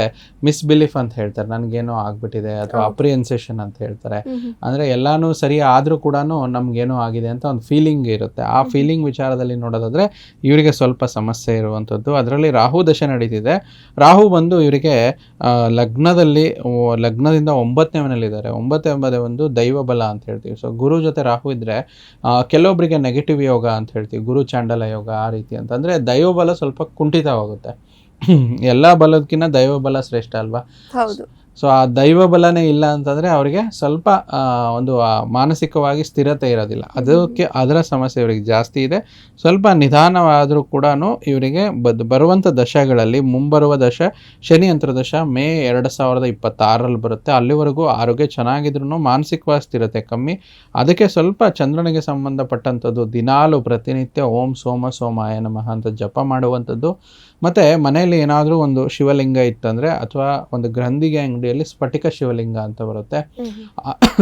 ಮಿಸ್ಬಿಲೀಫ್ ಅಂತ ಹೇಳ್ತಾರೆ. ನನಗೇನೋ ಆಗಿಬಿಟ್ಟಿದೆ ಅಥವಾ. ಅಪ್ರಿಯನ್ಸೇಷನ್ ಅಂತ ಹೇಳ್ತಾರೆ. ಅಂದರೆ ಎಲ್ಲನೂ ಸರಿ ಆದರೂ ಕೂಡ ನಮಗೇನೋ ಆಗಿದೆ ಅಂತ ಒಂದು ಫೀಲಿಂಗ್ ಇರುತ್ತೆ. ಆ ಫೀಲಿಂಗ್ ವಿಚಾರದಲ್ಲಿ ನೋಡೋದಾದರೆ ಇವರಿಗೆ ಸ್ವಲ್ಪ ಸಮಸ್ಯೆ ಇರುವಂಥದ್ದು. ಅದರಲ್ಲಿ ರಾಹು ದಶೆ ನಡೀತಿದೆ. ರಾಹು ಬಂದು ಇವರಿಗೆ ಲಗ್ನದಲ್ಲಿ ಲಗ್ನದಿಂದ ಒಂಬತ್ತನೇ ಮನೇಲಿದ್ದಾರೆ ಒಂಬತ್ತನೇ ಎಂಬುದೇ ಒಂದು ದೈವ ಬಲ ಅಂತ ಹೇಳ್ತೀವಿ. ಸೊ ಗುರು ಜೊತೆ ರಾಹು ಇದ್ದರೆ ಕೆಲವೊಬ್ಬರಿಗೆ ನೆಗೆಟಿವ್ ಯೋಗ ಅಂತ ಹೇಳ್ತೀವಿ. ಗುರು ಚಾಂಡಲ ಯೋಗ ಆ ರೀತಿ ಅಂತ. ಅಂದ್ರೆ ದೈವ ಬಲ ಸ್ವಲ್ಪ ಕುಂಠಿತವಾಗುತ್ತೆ. *clears throat* ಎಲ್ಲಾ ಬಲದಕ್ಕಿಂತ ದೈವ ಬಲ ಶ್ರೇಷ್ಠ ಅಲ್ವಾ? ಸೊ ಆ ದೈವ ಬಲನೇ ಇಲ್ಲ ಅಂತಂದರೆ ಅವರಿಗೆ ಸ್ವಲ್ಪ ಒಂದು ಮಾನಸಿಕವಾಗಿ ಸ್ಥಿರತೆ ಇರೋದಿಲ್ಲ. ಅದಕ್ಕೆ ಅದರ ಸಮಸ್ಯೆ ಇವರಿಗೆ ಜಾಸ್ತಿ ಇದೆ. ಸ್ವಲ್ಪ ನಿಧಾನವಾದರೂ ಕೂಡ ಇವರಿಗೆ ಬದ್ ಬರುವಂಥ ದಶಗಳಲ್ಲಿ ಮುಂಬರುವ ದಶ, ಶನಿ ಅಂತರ್ದಶ ಮೇ ಎರಡು ಸಾವಿರದ ಇಪ್ಪತ್ತಾರರಲ್ಲಿ ಬರುತ್ತೆ. ಅಲ್ಲಿವರೆಗೂ ಆರೋಗ್ಯ ಚೆನ್ನಾಗಿದ್ರೂ ಮಾನಸಿಕವಾಗಿ ಸ್ಥಿರತೆ ಕಮ್ಮಿ. ಅದಕ್ಕೆ ಸ್ವಲ್ಪ ಚಂದ್ರನಿಗೆ ಸಂಬಂಧಪಟ್ಟಂಥದ್ದು ದಿನಾಲು ಪ್ರತಿನಿತ್ಯ ಓಂ ಸೋಮ ಸೋಮಾಯ ನಮಃ ಅಂತ ಜಪ ಮಾಡುವಂಥದ್ದು. ಮತ್ತು ಮನೆಯಲ್ಲಿ ಏನಾದರೂ ಒಂದು ಶಿವಲಿಂಗ ಇತ್ತಂದರೆ ಅಥವಾ ಒಂದು ಗ್ರಂಥಿಗೆ ಅಂಗಡಿಯಲ್ಲಿ ಸ್ಫಟಿಕ ಶಿವಲಿಂಗ ಅಂತ ಬರುತ್ತೆ.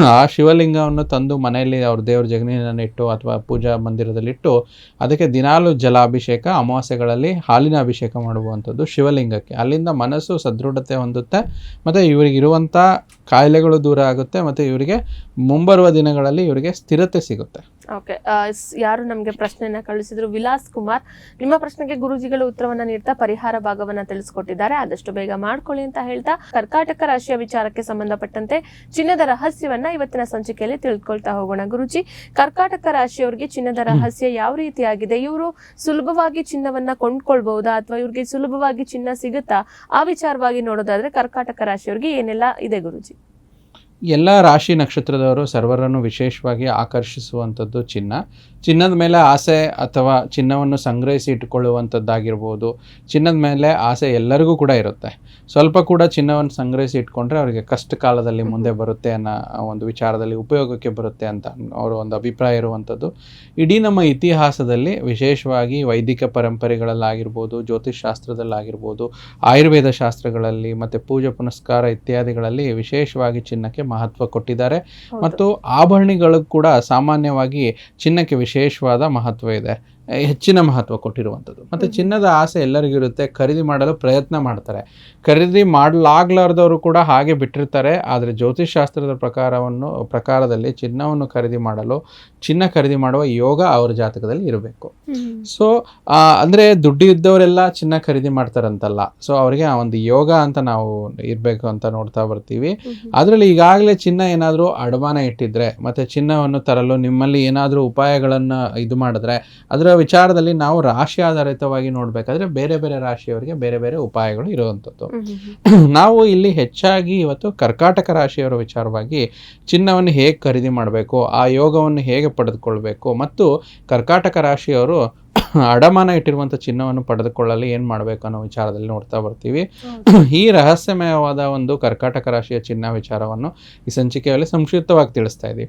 ಆ- ಶಿವಲಿಂಗವನ್ನು ತಂದು ಮನೆಯಲ್ಲಿ ಅವ್ರ ದೇವ್ರ ಜಗನಿಯನ್ನು ಇಟ್ಟು ಅಥವಾ ಪೂಜಾ ಮಂದಿರದಲ್ಲಿಟ್ಟು ಅದಕ್ಕೆ ದಿನಾಲು ಜಲಾಭಿಷೇಕ, ಅಮಾವಾಸ್ಯೆಗಳಲ್ಲಿ ಹಾಲಿನ ಅಭಿಷೇಕ ಮಾಡುವಂಥದ್ದು ಶಿವಲಿಂಗಕ್ಕೆ. ಅಲ್ಲಿಂದ ಮನಸ್ಸು ಸದೃಢತೆ ಹೊಂದುತ್ತೆ, ಮತ್ತು ಇವರಿಗಿರುವಂಥ ಕಾಯಿಲೆಗಳು ದೂರ ಆಗುತ್ತೆ, ಮತ್ತು ಇವರಿಗೆ ಮುಂಬರುವ ದಿನಗಳಲ್ಲಿ ಇವರಿಗೆ ಸ್ಥಿರತೆ ಸಿಗುತ್ತೆ. ಓಕೆ ಯಾರು ನಮಗೆ ಪ್ರಶ್ನೆಯನ್ನು ಕಳಿಸಿದ್ರು? ವಿಲಾಸ್ ಕುಮಾರ್, ನಿಮ್ಮ ಪ್ರಶ್ನೆಗೆ ಗುರುಜಿಗಳು ಉತ್ತರವನ್ನ ನೀಡ್ತಾ ಪರಿಹಾರ ಭಾಗವನ್ನ ತಿಳಿಸ್ಕೊಟ್ಟಿದ್ದಾರೆ. ಆದಷ್ಟು ಬೇಗ ಮಾಡ್ಕೊಳ್ಳಿ ಅಂತ ಹೇಳ್ತಾ ಕರ್ಕಾಟಕ ರಾಶಿಯ ವಿಚಾರಕ್ಕೆ ಸಂಬಂಧಪಟ್ಟಂತೆ ಚಿನ್ನದ ರಹಸ್ಯವನ್ನ ಇವತ್ತಿನ ಸಂಚಿಕೆಯಲ್ಲಿ ತಿಳ್ಕೊಳ್ತಾ ಹೋಗೋಣ. ಗುರುಜಿ ಕರ್ಕಾಟಕ ರಾಶಿಯವರಿಗೆ ಚಿನ್ನದ ರಹಸ್ಯ ಯಾವ ರೀತಿಯಾಗಿದೆ? ಇವರು ಸುಲಭವಾಗಿ ಚಿನ್ನವನ್ನ ಕೊಂಡ್ಕೊಳ್ಬಹುದಾ ಅಥವಾ ಇವ್ರಿಗೆ ಸುಲಭವಾಗಿ ಚಿನ್ನ ಸಿಗುತ್ತಾ? ಆ ವಿಚಾರವಾಗಿ ನೋಡೋದಾದ್ರೆ ಕರ್ಕಾಟಕ ರಾಶಿಯವರಿಗೆ ಏನೆಲ್ಲ ಇದೆ ಗುರುಜಿ? ಎಲ್ಲ ರಾಶಿ ನಕ್ಷತ್ರದವರು ಸರ್ವರನ್ನು ವಿಶೇಷವಾಗಿ ಆಕರ್ಷಿಸುವಂಥದ್ದು ಚಿನ್ನ. ಚಿನ್ನದ ಮೇಲೆ ಆಸೆ ಅಥವಾ ಚಿನ್ನವನ್ನು ಸಂಗ್ರಹಿಸಿ ಇಟ್ಕೊಳ್ಳುವಂಥದ್ದಾಗಿರ್ಬೋದು ಚಿನ್ನದ ಮೇಲೆ ಆಸೆ ಎಲ್ಲರಿಗೂ ಕೂಡ ಇರುತ್ತೆ. ಸ್ವಲ್ಪ ಕೂಡ ಚಿನ್ನವನ್ನು ಸಂಗ್ರಹಿಸಿ ಇಟ್ಕೊಂಡ್ರೆ ಅವರಿಗೆ ಕಷ್ಟ ಕಾಲದಲ್ಲಿ ಮುಂದೆ ಬರುತ್ತೆ ಅನ್ನೋ ಒಂದು ವಿಚಾರದಲ್ಲಿ ಉಪಯೋಗಕ್ಕೆ ಬರುತ್ತೆ ಅಂತ ಅವರ ಒಂದು ಅಭಿಪ್ರಾಯ ಇರುವಂಥದ್ದು. ಇಡೀ ನಮ್ಮ ಇತಿಹಾಸದಲ್ಲಿ ವಿಶೇಷವಾಗಿ ವೈದಿಕ ಪರಂಪರೆಗಳಲ್ಲಾಗಿರ್ಬೋದು ಜ್ಯೋತಿಷ್ ಶಾಸ್ತ್ರದಲ್ಲಾಗಿರ್ಬೋದು ಆಯುರ್ವೇದ ಶಾಸ್ತ್ರಗಳಲ್ಲಿ ಮತ್ತು ಪೂಜೆ ಪುನಸ್ಕಾರ ಇತ್ಯಾದಿಗಳಲ್ಲಿ ವಿಶೇಷವಾಗಿ ಚಿನ್ನಕ್ಕೆ ಮಹತ್ವ ಕೊಟ್ಟಿದ್ದಾರೆ. ಮತ್ತು ಆಭರಣಿಗಳು ಕೂಡ ಸಾಮಾನ್ಯವಾಗಿ ಚಿನ್ನಕ್ಕೆ ವಿಶೇಷವಾದ ಮಹತ್ವ ಇದೆ. ಹೆಚ್ಚಿನ ಮಹತ್ವ ಕೊಟ್ಟಿರುವಂಥದ್ದು. ಮತ್ತು ಚಿನ್ನದ ಆಸೆ ಎಲ್ಲರಿಗೂ ಇರುತ್ತೆ ಖರೀದಿ ಮಾಡಲು ಪ್ರಯತ್ನ ಮಾಡ್ತಾರೆ. ಖರೀದಿ ಮಾಡಲಾಗ್ಲಾರ್ದವರು ಕೂಡ ಹಾಗೆ ಬಿಟ್ಟಿರ್ತಾರೆ. ಆದರೆ ಜ್ಯೋತಿಷ್ ಶಾಸ್ತ್ರದ ಪ್ರಕಾರವನ್ನು ಪ್ರಕಾರದಲ್ಲಿ ಚಿನ್ನವನ್ನು ಖರೀದಿ ಮಾಡಲು ಚಿನ್ನ ಖರೀದಿ ಮಾಡುವ ಯೋಗ ಅವರ ಜಾತಕದಲ್ಲಿ ಇರಬೇಕು. ಸೊ ಅಂದರೆ ದುಡ್ಡು ಇದ್ದವರೆಲ್ಲ ಚಿನ್ನ ಖರೀದಿ ಮಾಡ್ತಾರಂತಲ್ಲ. ಸೊ ಅವರಿಗೆ ಆ ಒಂದು ಯೋಗ ಅಂತ ನಾವು ಇರಬೇಕು ಅಂತ ನೋಡ್ತಾ ಬರ್ತೀವಿ. ಅದರಲ್ಲಿ ಈಗಾಗಲೇ ಚಿನ್ನ ಏನಾದರೂ ಅಡಮಾನ ಇಟ್ಟಿದ್ರೆ ಮತ್ತು ಚಿನ್ನವನ್ನು ತರಲು ನಿಮ್ಮಲ್ಲಿ ಏನಾದರೂ ಉಪಾಯಗಳನ್ನು ಇದು ಮಾಡಿದ್ರೆ ಅದರ ವಿಚಾರದಲ್ಲಿ ನಾವು ರಾಶಿ ಆಧಾರಿತವಾಗಿ ನೋಡಬೇಕಾದ್ರೆ ಬೇರೆ ಬೇರೆ ರಾಶಿಯವರಿಗೆ ಬೇರೆ ಬೇರೆ ಉಪಾಯಗಳು ಇರುವಂಥದ್ದು. ನಾವು ಇಲ್ಲಿ ಹೆಚ್ಚಾಗಿ ಇವತ್ತು ಕರ್ಕಾಟಕ ರಾಶಿಯವರ ವಿಚಾರವಾಗಿ ಚಿನ್ನವನ್ನು ಹೇಗೆ ಖರೀದಿ ಮಾಡಬೇಕು ಆ ಯೋಗವನ್ನು ಹೇಗೆ ಪಡೆದುಕೊಳ್ಬೇಕು ಮತ್ತು ಕರ್ಕಾಟಕ ರಾಶಿಯವರು ಅಡಮಾನ ಇಟ್ಟಿರುವಂಥ ಚಿನ್ನವನ್ನು ಪಡೆದುಕೊಳ್ಳಲು ಏನು ಮಾಡಬೇಕು ಅನ್ನೋ ವಿಚಾರದಲ್ಲಿ ನೋಡ್ತಾ ಬರ್ತೀವಿ. ಈ ರಹಸ್ಯಮಯವಾದ ಒಂದು ಕರ್ಕಾಟಕ ರಾಶಿಯ ಚಿನ್ನ ವಿಚಾರವನ್ನು ಈ ಸಂಚಿಕೆಯಲ್ಲಿ ಸಂಕ್ಷಿಪ್ತವಾಗಿ ತಿಳಿಸ್ತಾ ಇದ್ದೀವಿ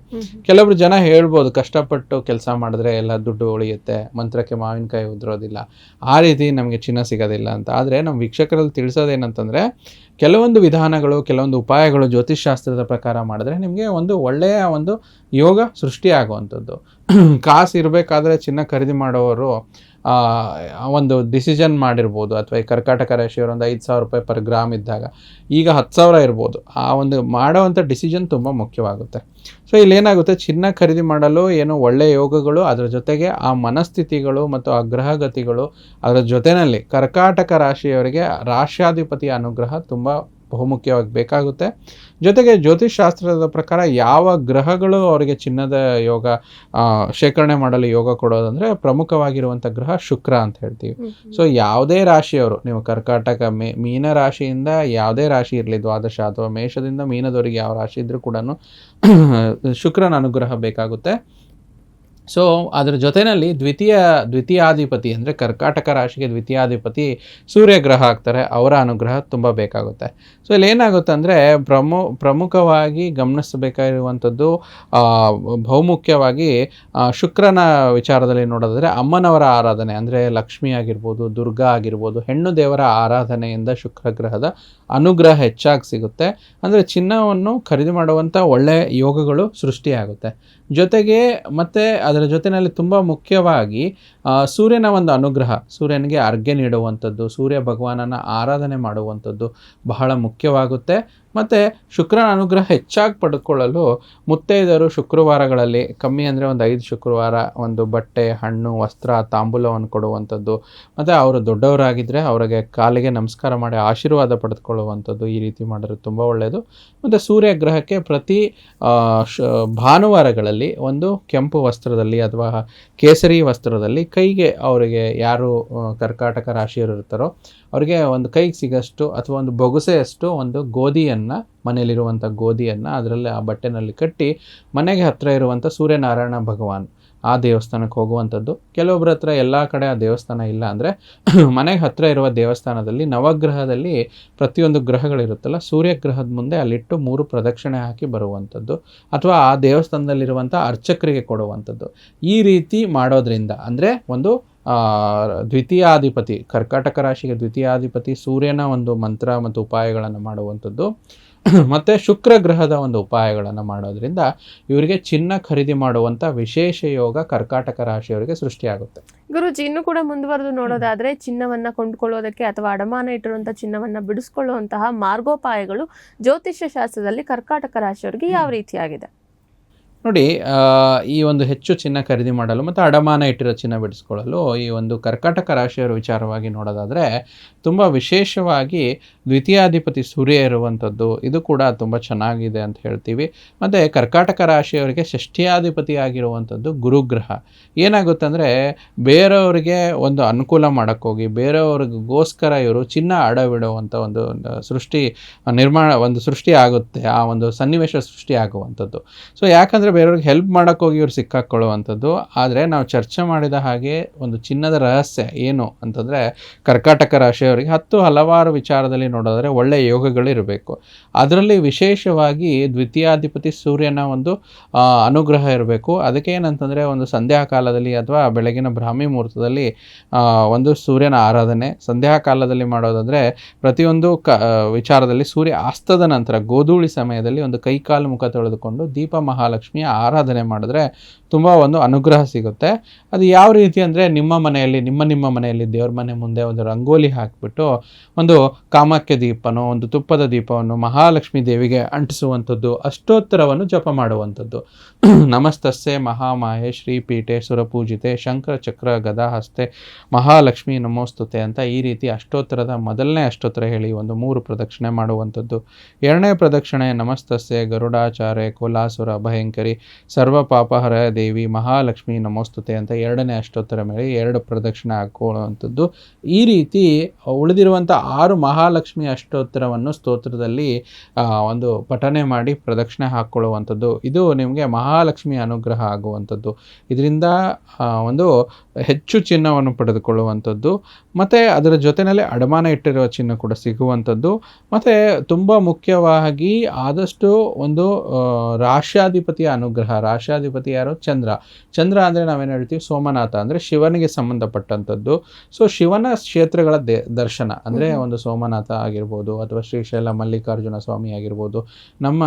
ಕೆಲವರು ಜನ ಹೇಳ್ಬೋದು ಕಷ್ಟಪಟ್ಟು ಕೆಲಸ ಮಾಡಿದ್ರೆ ಎಲ್ಲ ದುಡ್ಡು ಉಳಿಯುತ್ತೆ ಮಂತ್ರಕ್ಕೆ ಮಾವಿನಕಾಯಿ ಉದುರೋದಿಲ್ಲ ಆ ರೀತಿ ನಮಗೆ ಚಿನ್ನ ಸಿಗೋದಿಲ್ಲ ಅಂತ. ಆದರೆ ನಮ್ಮ ವೀಕ್ಷಕರಲ್ಲಿ ತಿಳಿಸೋದೇನಂತಂದರೆ ಕೆಲವೊಂದು ವಿಧಾನಗಳು ಕೆಲವೊಂದು ಉಪಾಯಗಳು ಜ್ಯೋತಿಷ್ ಶಾಸ್ತ್ರದ ಪ್ರಕಾರ ಮಾಡಿದ್ರೆ ನಿಮಗೆ ಒಂದು ಒಳ್ಳೆಯ ಒಂದು ಯೋಗ ಸೃಷ್ಟಿಯಾಗುವಂಥದ್ದು *clears throat* ಕಾಸು ಇರಬೇಕಾದ್ರೆ ಚಿನ್ನ ಖರೀದಿ ಮಾಡೋರು ಆ, ಒಂದು ಡಿಸಿಷನ್ ಮಾಡಿರ್ಬೋದು. ಅಥವಾ ಈ ಕರ್ಕಾಟಕ ರಾಶಿಯವರು ಒಂದು ಐದು ಸಾವಿರ ರೂಪಾಯಿ ಪರ್ ಗ್ರಾಮ್ ಇದ್ದಾಗ ಈಗ ಹತ್ತು ಸಾವಿರ ಇರ್ಬೋದು. ಆ ಒಂದು ಮಾಡೋವಂಥ ಡಿಸಿಷನ್ ತುಂಬ ಮುಖ್ಯವಾಗುತ್ತೆ. ಸೊ ಇಲ್ಲೇನಾಗುತ್ತೆ? ಚಿನ್ನ ಖರೀದಿ ಮಾಡಲು ಏನು ಒಳ್ಳೆಯ ಯೋಗಗಳು ಅದರ ಜೊತೆಗೆ ಆ ಮನಸ್ಥಿತಿಗಳು ಮತ್ತು ಆ ಗ್ರಹಗತಿಗಳು ಅದರ ಜೊತೆಯಲ್ಲಿ ಕರ್ಕಾಟಕ ರಾಶಿಯವರಿಗೆ ರಾಶ್ಯಾಧಿಪತಿಯ ಅನುಗ್ರಹ ತುಂಬ ಬಹುಮುಖ್ಯವಾಗಿ ಬೇಕಾಗುತ್ತೆ. ಜೊತೆಗೆ ಜ್ಯೋತಿಷ್ ಶಾಸ್ತ್ರದ ಪ್ರಕಾರ ಯಾವ ಗ್ರಹಗಳು ಅವರಿಗೆ ಚಿನ್ನದ ಯೋಗ ಶೇಖರಣೆ ಮಾಡಲು ಯೋಗ ಕೊಡೋದಂದರೆ ಪ್ರಮುಖವಾಗಿರುವಂಥ ಗ್ರಹ ಶುಕ್ರ ಅಂತ ಹೇಳ್ತೀವಿ. ಸೊ ಯಾವುದೇ ರಾಶಿಯವರು ನೀವು ಕರ್ಕಾಟಕ ಮೇ ಮೀನ ರಾಶಿಯಿಂದ ಯಾವುದೇ ರಾಶಿ ಇರಲಿ ದ್ವಾದಶ ಅಥವಾ ಮೇಷದಿಂದ ಮೀನದವರಿಗೆ ಯಾವ ರಾಶಿ ಇದ್ರೂ ಕೂಡ *clears throat* ಶುಕ್ರನ ಅನುಗ್ರಹ ಬೇಕಾಗುತ್ತೆ. ಸೊ ಅದರ ಜೊತೆಯಲ್ಲಿ ದ್ವಿತೀಯ, ದ್ವಿತೀಯಾಧಿಪತಿ ಅಂದರೆ ಕರ್ಕಾಟಕ ರಾಶಿಗೆ ದ್ವಿತೀಯಾಧಿಪತಿ ಸೂರ್ಯಗ್ರಹ ಆಗ್ತಾರೆ, ಅವರ ಅನುಗ್ರಹ ತುಂಬ ಬೇಕಾಗುತ್ತೆ. ಸೊ ಇಲ್ಲಿ ಏನಾಗುತ್ತೆ ಅಂದರೆ ಪ್ರಮು, ಪ್ರಮುಖವಾಗಿ ಗಮನಿಸಬೇಕಾಗಿರುವಂಥದ್ದು ಬಹುಮುಖ್ಯವಾಗಿ ಶುಕ್ರನ ವಿಚಾರದಲ್ಲಿ ನೋಡೋದಾದರೆ ಅಮ್ಮನವರ ಆರಾಧನೆ ಅಂದರೆ ಲಕ್ಷ್ಮಿ ಆಗಿರ್ಬೋದು, ದುರ್ಗಾ ಆಗಿರ್ಬೋದು, ಹೆಣ್ಣು ದೇವರ ಆರಾಧನೆಯಿಂದ ಶುಕ್ರ ಗ್ರಹದ ಅನುಗ್ರಹ ಹೆಚ್ಚಾಗಿ ಸಿಗುತ್ತೆ. ಅಂದರೆ ಚಿನ್ನವನ್ನು ಖರೀದಿ ಮಾಡುವಂಥ ಒಳ್ಳೆಯ ಯೋಗಗಳು ಸೃಷ್ಟಿಯಾಗುತ್ತೆ. ಜೊತೆಗೆ ಮತ್ತು ಅದರ ಜೊತೆಯಲ್ಲಿ ತುಂಬ ಮುಖ್ಯವಾಗಿ ಸೂರ್ಯನ ಒಂದು ಅನುಗ್ರಹ, ಸೂರ್ಯನಿಗೆ ಅರ್ಘ್ಯ ನೀಡುವಂಥದ್ದು, ಸೂರ್ಯ ಭಗವಾನನ ಆರಾಧನೆ ಮಾಡುವಂಥದ್ದು ಬಹಳ ಮುಖ್ಯವಾಗುತ್ತೆ. ಮತ್ತು ಶುಕ್ರನ ಅನುಗ್ರಹ ಹೆಚ್ಚಾಗಿ ಪಡೆದುಕೊಳ್ಳಲು ಮುತ್ತೈದರು ಶುಕ್ರವಾರಗಳಲ್ಲಿ ಕಮ್ಮಿ ಅಂದರೆ ಒಂದು ಐದು ಶುಕ್ರವಾರ ಒಂದು ಬಟ್ಟೆ, ಹಣ್ಣು, ವಸ್ತ್ರ, ತಾಂಬೂಲವನ್ನು ಕೊಡುವಂಥದ್ದು. ಮತ್ತು ಅವರು ದೊಡ್ಡವರಾಗಿದ್ದರೆ ಅವರಿಗೆ ಕಾಲಿಗೆ ನಮಸ್ಕಾರ ಮಾಡಿ ಆಶೀರ್ವಾದ ಪಡೆದುಕೊಳ್ಳುವಂಥದ್ದು ಈ ರೀತಿ ಮಾಡಿದ್ರೆ ತುಂಬ ಒಳ್ಳೆಯದು ಮತ್ತು ಸೂರ್ಯ ಗ್ರಹಕ್ಕೆ ಪ್ರತಿ ಭಾನುವಾರಗಳಲ್ಲಿ ಒಂದು ಕೆಂಪು ವಸ್ತ್ರದಲ್ಲಿ ಅಥವಾ ಕೇಸರಿ ವಸ್ತ್ರದಲ್ಲಿ ಕೈಗೆ ಅವರಿಗೆ ಯಾರು ಕರ್ಕಾಟಕ ರಾಶಿಯವರು ಇರ್ತಾರೋ ಅವರಿಗೆ ಒಂದು ಕೈಗೆ ಸಿಗಷ್ಟು ಅಥವಾ ಒಂದು ಬೊಗಸೆಯಷ್ಟು ಒಂದು ಗೋಧಿಯನ್ನು ಮನೆಯಲ್ಲಿರುವಂಥ ಗೋಧಿಯನ್ನು ಅದರಲ್ಲಿ ಆ ಬಟ್ಟೆನಲ್ಲಿ ಕಟ್ಟಿ ಮನೆಗೆ ಹತ್ತಿರ ಇರುವಂಥ ಸೂರ್ಯನಾರಾಯಣ ಭಗವಾನ್ ಆ ದೇವಸ್ಥಾನಕ್ಕೆ ಹೋಗುವಂಥದ್ದು. ಕೆಲವೊಬ್ಬರ ಹತ್ರ ಎಲ್ಲ ಕಡೆ ಆ ದೇವಸ್ಥಾನ ಇಲ್ಲ ಅಂದರೆ *clears throat* ಮನೆಗೆ ಹತ್ತಿರ ಇರುವ ದೇವಸ್ಥಾನದಲ್ಲಿ ನವಗ್ರಹದಲ್ಲಿ ಪ್ರತಿಯೊಂದು ಗ್ರಹಗಳಿರುತ್ತಲ್ಲ ಸೂರ್ಯ ಗ್ರಹದ ಮುಂದೆ ಅಲ್ಲಿಟ್ಟು ಮೂರು ಪ್ರದಕ್ಷಿಣೆ ಹಾಕಿ ಬರುವಂಥದ್ದು ಅಥವಾ ಆ ದೇವಸ್ಥಾನದಲ್ಲಿರುವಂಥ ಅರ್ಚಕರಿಗೆ ಕೊಡುವಂಥದ್ದು. ಈ ರೀತಿ ಮಾಡೋದ್ರಿಂದ ಅಂದರೆ ಒಂದು ದ್ವಿತೀಯಾಧಿಪತಿ, ಕರ್ಕಾಟಕ ರಾಶಿಗೆ ದ್ವಿತೀಯಾಧಿಪತಿ, ಸೂರ್ಯನ ಒಂದು ಮಂತ್ರ ಮತ್ತು ಉಪಾಯಗಳನ್ನು ಮಾಡುವಂಥದ್ದು. *clears throat* ಮತ್ತು ಶುಕ್ರ ಗ್ರಹದ ಒಂದು ಉಪಾಯಗಳನ್ನು ಮಾಡೋದ್ರಿಂದ ಇವರಿಗೆ ಚಿನ್ನ ಖರೀದಿ ಮಾಡುವಂಥ ವಿಶೇಷ ಯೋಗ ಕರ್ಕಾಟಕ ರಾಶಿಯವರಿಗೆ ಸೃಷ್ಟಿಯಾಗುತ್ತೆ. ಗುರುಜಿ, ಇನ್ನು ಕೂಡ ಮುಂದುವರೆದು ನೋಡೋದಾದರೆ ಚಿನ್ನವನ್ನ ಕೊಂಡ್ಕೊಳ್ಳೋದಕ್ಕೆ ಅಥವಾ ಅಡಮಾನ ಇಟ್ಟಿರುವಂಥ ಚಿನ್ನವನ್ನ ಬಿಡಿಸ್ಕೊಳ್ಳುವಂತಹ ಮಾರ್ಗೋಪಾಯಗಳು ಜ್ಯೋತಿಷ್ಯ ಶಾಸ್ತ್ರದಲ್ಲಿ ಕರ್ಕಾಟಕ ರಾಶಿಯವರಿಗೆ ಯಾವ ರೀತಿಯಾಗಿದೆ? ನೋಡಿ ಈ ಒಂದು ಹೆಚ್ಚು ಚಿನ್ನ ಖರೀದಿ ಮಾಡಲು ಮತ್ತು ಅಡಮಾನ ಇಟ್ಟಿರೋ ಚಿನ್ನ ಬಿಡಿಸ್ಕೊಳ್ಳಲು ಈ ಒಂದು ಕರ್ಕಾಟಕ ರಾಶಿಯವರ ವಿಚಾರವಾಗಿ ನೋಡೋದಾದರೆ ತುಂಬ ವಿಶೇಷವಾಗಿ ದ್ವಿತೀಯಾಧಿಪತಿ ಸೂರ್ಯ ಇರುವಂಥದ್ದು, ಇದು ಕೂಡ ತುಂಬ ಚೆನ್ನಾಗಿದೆ ಅಂತ ಹೇಳ್ತೀವಿ. ಮತ್ತು ಕರ್ಕಾಟಕ ರಾಶಿಯವರಿಗೆ ಷಷ್ಠಿಯಾಧಿಪತಿ ಆಗಿರುವಂಥದ್ದು ಗುರುಗ್ರಹ. ಏನಾಗುತ್ತೆ ಅಂದರೆ ಬೇರೆಯವರಿಗೆ ಒಂದು ಅನುಕೂಲ ಮಾಡೋಕ್ಕೋಗಿ, ಬೇರೆಯವ್ರಿಗೋಸ್ಕರ ಇವರು ಚಿನ್ನ ಅಡವಿಡುವಂಥ ಒಂದು ಸೃಷ್ಟಿ ನಿರ್ಮಾಣ, ಒಂದು ಸೃಷ್ಟಿ ಆಗುತ್ತೆ, ಆ ಒಂದು ಸನ್ನಿವೇಶ ಸೃಷ್ಟಿ ಆಗುವಂಥದ್ದು. ಸೊ ಯಾಕಂದರೆ ಬೇರೆಯವ್ರಿಗೆ ಹೆಲ್ಪ್ ಮಾಡೋಕ್ಕೋಗಿ ಇವ್ರು ಸಿಕ್ಕಾಕ್ಕೊಳ್ಳುವಂಥದ್ದು ಆದರೆ ನಾವು ಚರ್ಚೆ ಮಾಡಿದ ಹಾಗೆ ಒಂದು ಚಿನ್ನದ ರಹಸ್ಯ ಏನು ಅಂತಂದರೆ ಕರ್ಕಾಟಕ ರಾಶಿಯವರಿಗೆ ಹತ್ತು ಹಲವಾರು ವಿಚಾರದಲ್ಲಿ ನೋಡಿದ್ರೆ ಒಳ್ಳೆಯ ಯೋಗಗಳಿರಬೇಕು ಅದರಲ್ಲಿ ವಿಶೇಷವಾಗಿ ದ್ವಿತೀಯಾಧಿಪತಿ ಸೂರ್ಯನ ಒಂದು ಅನುಗ್ರಹ ಇರಬೇಕು. ಅದಕ್ಕೆ ಏನಂತಂದರೆ ಒಂದು ಸಂಧ್ಯಾ ಕಾಲದಲ್ಲಿ ಅಥವಾ ಬೆಳಗಿನ ಬ್ರಾಹ್ಮಿ ಮುಹೂರ್ತದಲ್ಲಿ ಒಂದು ಸೂರ್ಯನ ಆರಾಧನೆ. ಸಂಧ್ಯಾ ಕಾಲದಲ್ಲಿ ಮಾಡೋದಾದರೆ ಪ್ರತಿಯೊಂದು ಕ ವಿಚಾರದಲ್ಲಿ ಸೂರ್ಯ ಅಸ್ತದ ನಂತರ ಗೋಧೂಳಿ ಸಮಯದಲ್ಲಿ ಒಂದು ಕೈಕಾಲು ಮುಖ ತೊಳೆದುಕೊಂಡು ದೀಪ ಮಹಾಲಕ್ಷ್ಮಿಯ ಆರಾಧನೆ ಮಾಡಿದ್ರೆ ತುಂಬ ಒಂದು ಅನುಗ್ರಹ ಸಿಗುತ್ತೆ. ಅದು ಯಾವ ರೀತಿ ಅಂದರೆ ನಿಮ್ಮ ಮನೆಯಲ್ಲಿ, ನಿಮ್ಮ ನಿಮ್ಮ ಮನೆಯಲ್ಲಿ ದೇವ್ರ ಮನೆ ಮುಂದೆ ಒಂದು ರಂಗೋಲಿ ಹಾಕಿಬಿಟ್ಟು ಒಂದು ಕಾಮಾಕ್ಯ ದೀಪನೋ, ಒಂದು ತುಪ್ಪದ ದೀಪವನ್ನು ಮಹಾಲಕ್ಷ್ಮಿ ದೇವಿಗೆ ಅಂಟಿಸುವಂಥದ್ದು, ಅಷ್ಟೋತ್ತರವನ್ನು ಜಪ ಮಾಡುವಂಥದ್ದು. *clears throat* ನಮಸ್ತಸ್ಸೆ ಮಹಾಮಾಯೆ, ಶ್ರೀಪೀಠೆ, ಸುರಪೂಜಿತೆ, ಶಂಕರ ಚಕ್ರ ಗದಾ ಹಸ್ತೆ ಮಹಾಲಕ್ಷ್ಮಿ ನಮೋಸ್ತುತೆ ಅಂತ ಈ ರೀತಿ ಅಷ್ಟೋತ್ತರದ ಮೊದಲನೇ ಅಷ್ಟೋತ್ತರ ಹೇಳಿ ಒಂದು ಮೂರು ಪ್ರದಕ್ಷಿಣೆ ಮಾಡುವಂಥದ್ದು. ಎರಡನೇ ಪ್ರದಕ್ಷಿಣೆ ನಮಸ್ತಸ್ಸೆ ಗರುಡಾಚಾರ್ಯ, ಕೋಲಾಸುರ, ಭಯಂಕರಿ ಸರ್ವ ಪಾಪಹರ ದೇವಿ ಮಹಾಲಕ್ಷ್ಮಿ ನಮೋಸ್ತುತೆ ಅಂತ ಎರಡನೇ ಅಷ್ಟೋತ್ತರ ಮೇಲೆ ಎರಡು ಪ್ರದಕ್ಷಿಣೆ ಹಾಕೊಳ್ಳುವಂಥದ್ದು. ಈ ರೀತಿ ಉಳಿದಿರುವಂಥ ಆರು ಮಹಾಲಕ್ಷ್ಮಿ ಅಷ್ಟೋತ್ತರವನ್ನು ಸ್ತೋತ್ರದಲ್ಲಿ ಒಂದು ಪಠನೆ ಮಾಡಿ ಪ್ರದಕ್ಷಿಣೆ ಹಾಕ್ಕೊಳ್ಳುವಂಥದ್ದು ಇದು ನಿಮಗೆ ಮಹಾಲಕ್ಷ್ಮಿ ಅನುಗ್ರಹ ಆಗುವಂಥದ್ದು. ಇದರಿಂದ ಒಂದು ಹೆಚ್ಚು ಚಿನ್ನವನ್ನು ಪಡೆದುಕೊಳ್ಳುವಂಥದ್ದು ಮತ್ತು ಅದರ ಜೊತೆಯಲ್ಲಿ ಅಡಮಾನ ಇಟ್ಟಿರುವ ಚಿನ್ನ ಕೂಡ ಸಿಗುವಂಥದ್ದು. ಮತ್ತು ತುಂಬ ಮುಖ್ಯವಾಗಿ ಆದಷ್ಟು ಒಂದು ರಾಷ್ಟ್ರಾಧಿಪತಿಯ ರಾಶ್ಯಾಧಿಪತಿಯ ಅನುಗ್ರಹ. ರಾಶ್ಯಾಧಿಪತಿ ಯಾರು? ಚಂದ್ರ. ಚಂದ್ರ ಅಂದರೆ ನಾವೇನು ಹೇಳ್ತೀವಿ? ಸೋಮನಾಥ ಅಂದರೆ ಶಿವನಿಗೆ ಸಂಬಂಧಪಟ್ಟಂಥದ್ದು. ಸೊ ಶಿವನ ಕ್ಷೇತ್ರಗಳ ದೇ ದರ್ಶನ ಅಂದರೆ ಒಂದು ಸೋಮನಾಥ ಆಗಿರ್ಬೋದು ಅಥವಾ ಶ್ರೀಶೈಲ ಮಲ್ಲಿಕಾರ್ಜುನ ಸ್ವಾಮಿ ಆಗಿರ್ಬೋದು. ನಮ್ಮ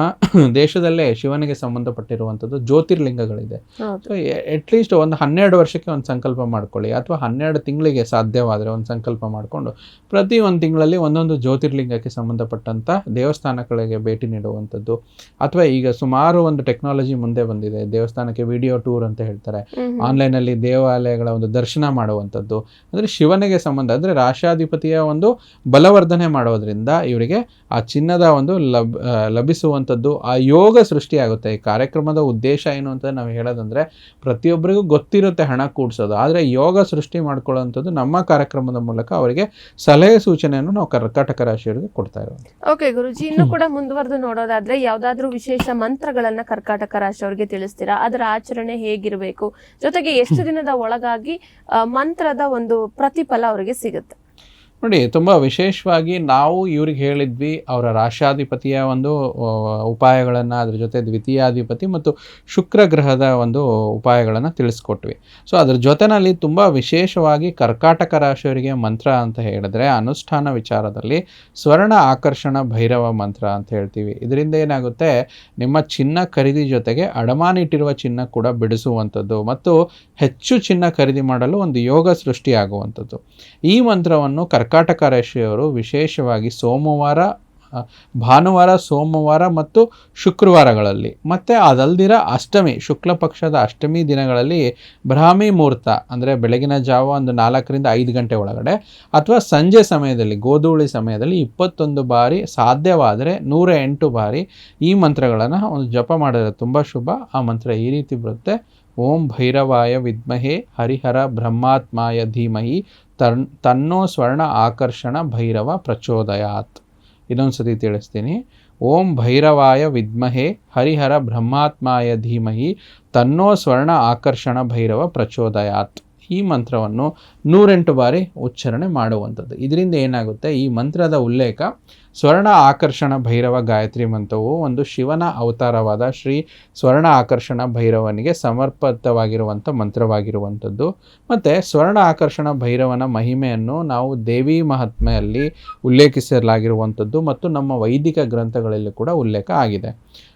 ದೇಶದಲ್ಲೇ ಶಿವನಿಗೆ ಸಂಬಂಧಪಟ್ಟಿರುವಂಥದ್ದು ಜ್ಯೋತಿರ್ಲಿಂಗಗಳಿದೆ. ಸೊ ಅಟ್ಲೀಸ್ಟ್ ಒಂದು ಹನ್ನೆರಡು ವರ್ಷಕ್ಕೆ ಒಂದು ಸಂಕಲ್ಪ ಮಾಡ್ಕೊಳ್ಳಿ ಅಥವಾ ಹನ್ನೆರಡು ತಿಂಗಳಿಗೆ ಸಾಧ್ಯವಾದರೆ ಒಂದು ಸಂಕಲ್ಪ ಮಾಡಿಕೊಂಡು ಪ್ರತಿ ಒಂದು ತಿಂಗಳಲ್ಲಿ ಒಂದೊಂದು ಜ್ಯೋತಿರ್ಲಿಂಗಕ್ಕೆ ಸಂಬಂಧಪಟ್ಟಂಥ ದೇವಸ್ಥಾನಗಳಿಗೆ ಭೇಟಿ ನೀಡುವಂಥದ್ದು. ಅಥವಾ ಈಗ ಸುಮಾರು ಒಂದು ಟೆಕ್ನಾಲಜಿ ಮುಂದೆ ಬಂದಿದೆ. ದೇವಸ್ಥಾನಕ್ಕೆ ವಿಡಿಯೋ ಟೂರ್ ಅಂತ ಹೇಳ್ತಾರೆ. ಆನ್ಲೈನಲ್ಲಿ ದೇವಾಲಯಗಳ ಒಂದು ದರ್ಶನ ಮಾಡುವಂಥದ್ದು. ಅಂದರೆ ಶಿವನಿಗೆ ಸಂಬಂಧ ಅಂದರೆ ರಾಶಾಧಿಪತಿಯ ಒಂದು ಬಲವರ್ಧನೆ ಮಾಡೋದ್ರಿಂದ ಇವರಿಗೆ ಆ ಚಿನ್ನದ ಒಂದು ಲಬ್ ಆ, ಲಭಿಸುವಂಥದ್ದು ಆ ಯೋಗ ಸೃಷ್ಟಿಯಾಗುತ್ತೆ. ಈ ಕಾರ್ಯಕ್ರಮದ ಉದ್ದೇಶ ಏನು ಅಂತ ನಾವು ಹೇಳೋದಂದರೆ ಪ್ರತಿಯೊಬ್ಬರಿಗೂ ಗೊತ್ತಿರುತ್ತೆ ಹಣ ಕೂಡಿಸೋದು. ಆದರೆ ಯೋಗ ಸೃಷ್ಟಿ ಮಾಡ್ಕೊಳ್ಳೋವಂಥದ್ದು ನಮ್ಮ ಕಾರ್ಯಕ್ರಮದ ಮೂಲಕ ಅವರಿಗೆ ಸಲಹೆ ಸೂಚನೆಯನ್ನು ನಾವು ಕರ್ಕಾಟಕ ರಾಶಿಯವರಿಗೆ ಕೊಡ್ತಾ ಇರೋದು. ಓಕೆ ಗುರುಜಿ ಇನ್ನು ಕೂಡ ಮುಂದುವರೆದು ನೋಡೋದಾದ್ರೆ ಯಾವ್ದಾದ್ರು ವಿಶೇಷ ಮಂತ್ರಗಳನ್ನ ಕರ್ಕಾಟಕ ರಾಶಿಯವರಿಗೆ ತಿಳಿಸ್ತೀರಾ? ಅದರ ಆಚರಣೆ ಹೇಗಿರಬೇಕು? ಜೊತೆಗೆ ಎಷ್ಟು ದಿನದ ಒಳಗಾಗಿ ಮಂತ್ರದ ಒಂದು ಪ್ರತಿಫಲ ಅವರಿಗೆ ಸಿಗುತ್ತೆ? ನೋಡಿ, ತುಂಬ ವಿಶೇಷವಾಗಿ ನಾವು ಇವ್ರಿಗೆ ಹೇಳಿದ್ವಿ, ಅವರ ರಾಶಾಧಿಪತಿಯ ಒಂದು ಉಪಾಯಗಳನ್ನು, ಅದ್ರ ಜೊತೆ ದ್ವಿತೀಯಾಧಿಪತಿ ಮತ್ತು ಶುಕ್ರ ಗ್ರಹದ ಒಂದು ಉಪಾಯಗಳನ್ನು ತಿಳಿಸ್ಕೊಟ್ವಿ. ಸೊ ಅದ್ರ ಜೊತೆನಲ್ಲಿ ತುಂಬ ವಿಶೇಷವಾಗಿ ಕರ್ಕಾಟಕ ರಾಶಿಯವರಿಗೆ ಮಂತ್ರ ಅಂತ ಹೇಳಿದ್ರೆ, ಅನುಷ್ಠಾನ ವಿಚಾರದಲ್ಲಿ ಸ್ವರ್ಣ ಆಕರ್ಷಣ ಭೈರವ ಮಂತ್ರ ಅಂತ ಹೇಳ್ತೀವಿ. ಇದರಿಂದ ಏನಾಗುತ್ತೆ, ನಿಮ್ಮ ಚಿನ್ನ ಖರೀದಿ ಜೊತೆಗೆ ಅಡಮಾನ ಇಟ್ಟಿರುವ ಚಿನ್ನ ಕೂಡ ಬಿಡಿಸುವಂಥದ್ದು ಮತ್ತು ಹೆಚ್ಚು ಚಿನ್ನ ಖರೀದಿ ಮಾಡಲು ಒಂದು ಯೋಗ ಸೃಷ್ಟಿಯಾಗುವಂಥದ್ದು. ಈ ಮಂತ್ರವನ್ನು ಕರ್ಕಾಟಕ ರಾಶಿಯವರು ವಿಶೇಷವಾಗಿ ಸೋಮವಾರ ಭಾನುವಾರ, ಸೋಮವಾರ ಮತ್ತು ಶುಕ್ರವಾರಗಳಲ್ಲಿ. ಮತ್ತು ಅದಲ್ದಿರ ಅಷ್ಟಮಿ, ಶುಕ್ಲ ಪಕ್ಷದ ಅಷ್ಟಮಿ ದಿನಗಳಲ್ಲಿ ಬ್ರಾಹ್ಮಿ ಮುಹೂರ್ತ, ಅಂದರೆ ಬೆಳಗಿನ ಜಾವ ಒಂದು ನಾಲ್ಕರಿಂದ ಐದು ಗಂಟೆ ಒಳಗಡೆ, ಅಥವಾ ಸಂಜೆ ಸಮಯದಲ್ಲಿ, ಗೋಧೂಳಿ ಸಮಯದಲ್ಲಿ ಇಪ್ಪತ್ತೊಂದು ಬಾರಿ ಸಾಧ್ಯವಾದರೆ ನೂರ ಎಂಟು ಬಾರಿ ಈ ಮಂತ್ರಗಳನ್ನು ಒಂದು ಜಪ ಮಾಡಿದರೆ ತುಂಬ ಶುಭ. ಆ ಮಂತ್ರ ಈ ರೀತಿ ಬರುತ್ತೆ. ಓಂ ಭೈರವಾಯ ವಿದ್ಮಹೇ ಹರಿಹರ ಬ್ರಹ್ಮಾತ್ಮಾಯ ಧೀಮಹಿ ತನ್, ತನ್ನೋ ಸ್ವರ್ಣ ಆಕರ್ಷಣ ಭೈರವ ಪ್ರಚೋದಯಾತ್. ಇನ್ನೊಂದು ಸತಿ ತಿಳಿಸ್ತೀನಿ. ಓಂ ಭೈರವಾಯ ವಿದ್ಮಹೆ ಹರಿಹರ ಬ್ರಹ್ಮಾತ್ಮಾಯ ಧೀಮಹಿ ತನ್ನೋ ಸ್ವರ್ಣ ಆಕರ್ಷಣ ಭೈರವ ಪ್ರಚೋದಯಾತ್. ಈ ಮಂತ್ರವನ್ನು ನೂರೆಂಟು ಬಾರಿ ಉಚ್ಚಾರಣೆ ಮಾಡುವಂಥದ್ದು. ಇದರಿಂದ ಏನಾಗುತ್ತೆ? ಈ ಮಂತ್ರದ ಉಲ್ಲೇಖ ಸ್ವರ್ಣ ಆಕರ್ಷಣ ಭೈರವ ಗಾಯತ್ರಿ ಮಂತ್ರವು ಒಂದು ಶಿವನ ಅವತಾರವಾದ ಶ್ರೀ ಸ್ವರ್ಣ ಆಕರ್ಷಣ ಭೈರವನಿಗೆ ಸಮರ್ಪಿತವಾಗಿರುವಂಥ ಮಂತ್ರವಾಗಿರುವಂಥದ್ದು. ಮತ್ತು ಸ್ವರ್ಣ ಆಕರ್ಷಣ ಭೈರವನ ಮಹಿಮೆಯನ್ನು ನಾವು ದೇವಿ ಮಹಾತ್ಮೆಯಲ್ಲಿ ಉಲ್ಲೇಖಿಸಲಾಗಿರುವಂಥದ್ದು ಮತ್ತು ನಮ್ಮ ವೈದಿಕ ಗ್ರಂಥಗಳಲ್ಲಿ ಕೂಡ ಉಲ್ಲೇಖ ಆಗಿದೆ.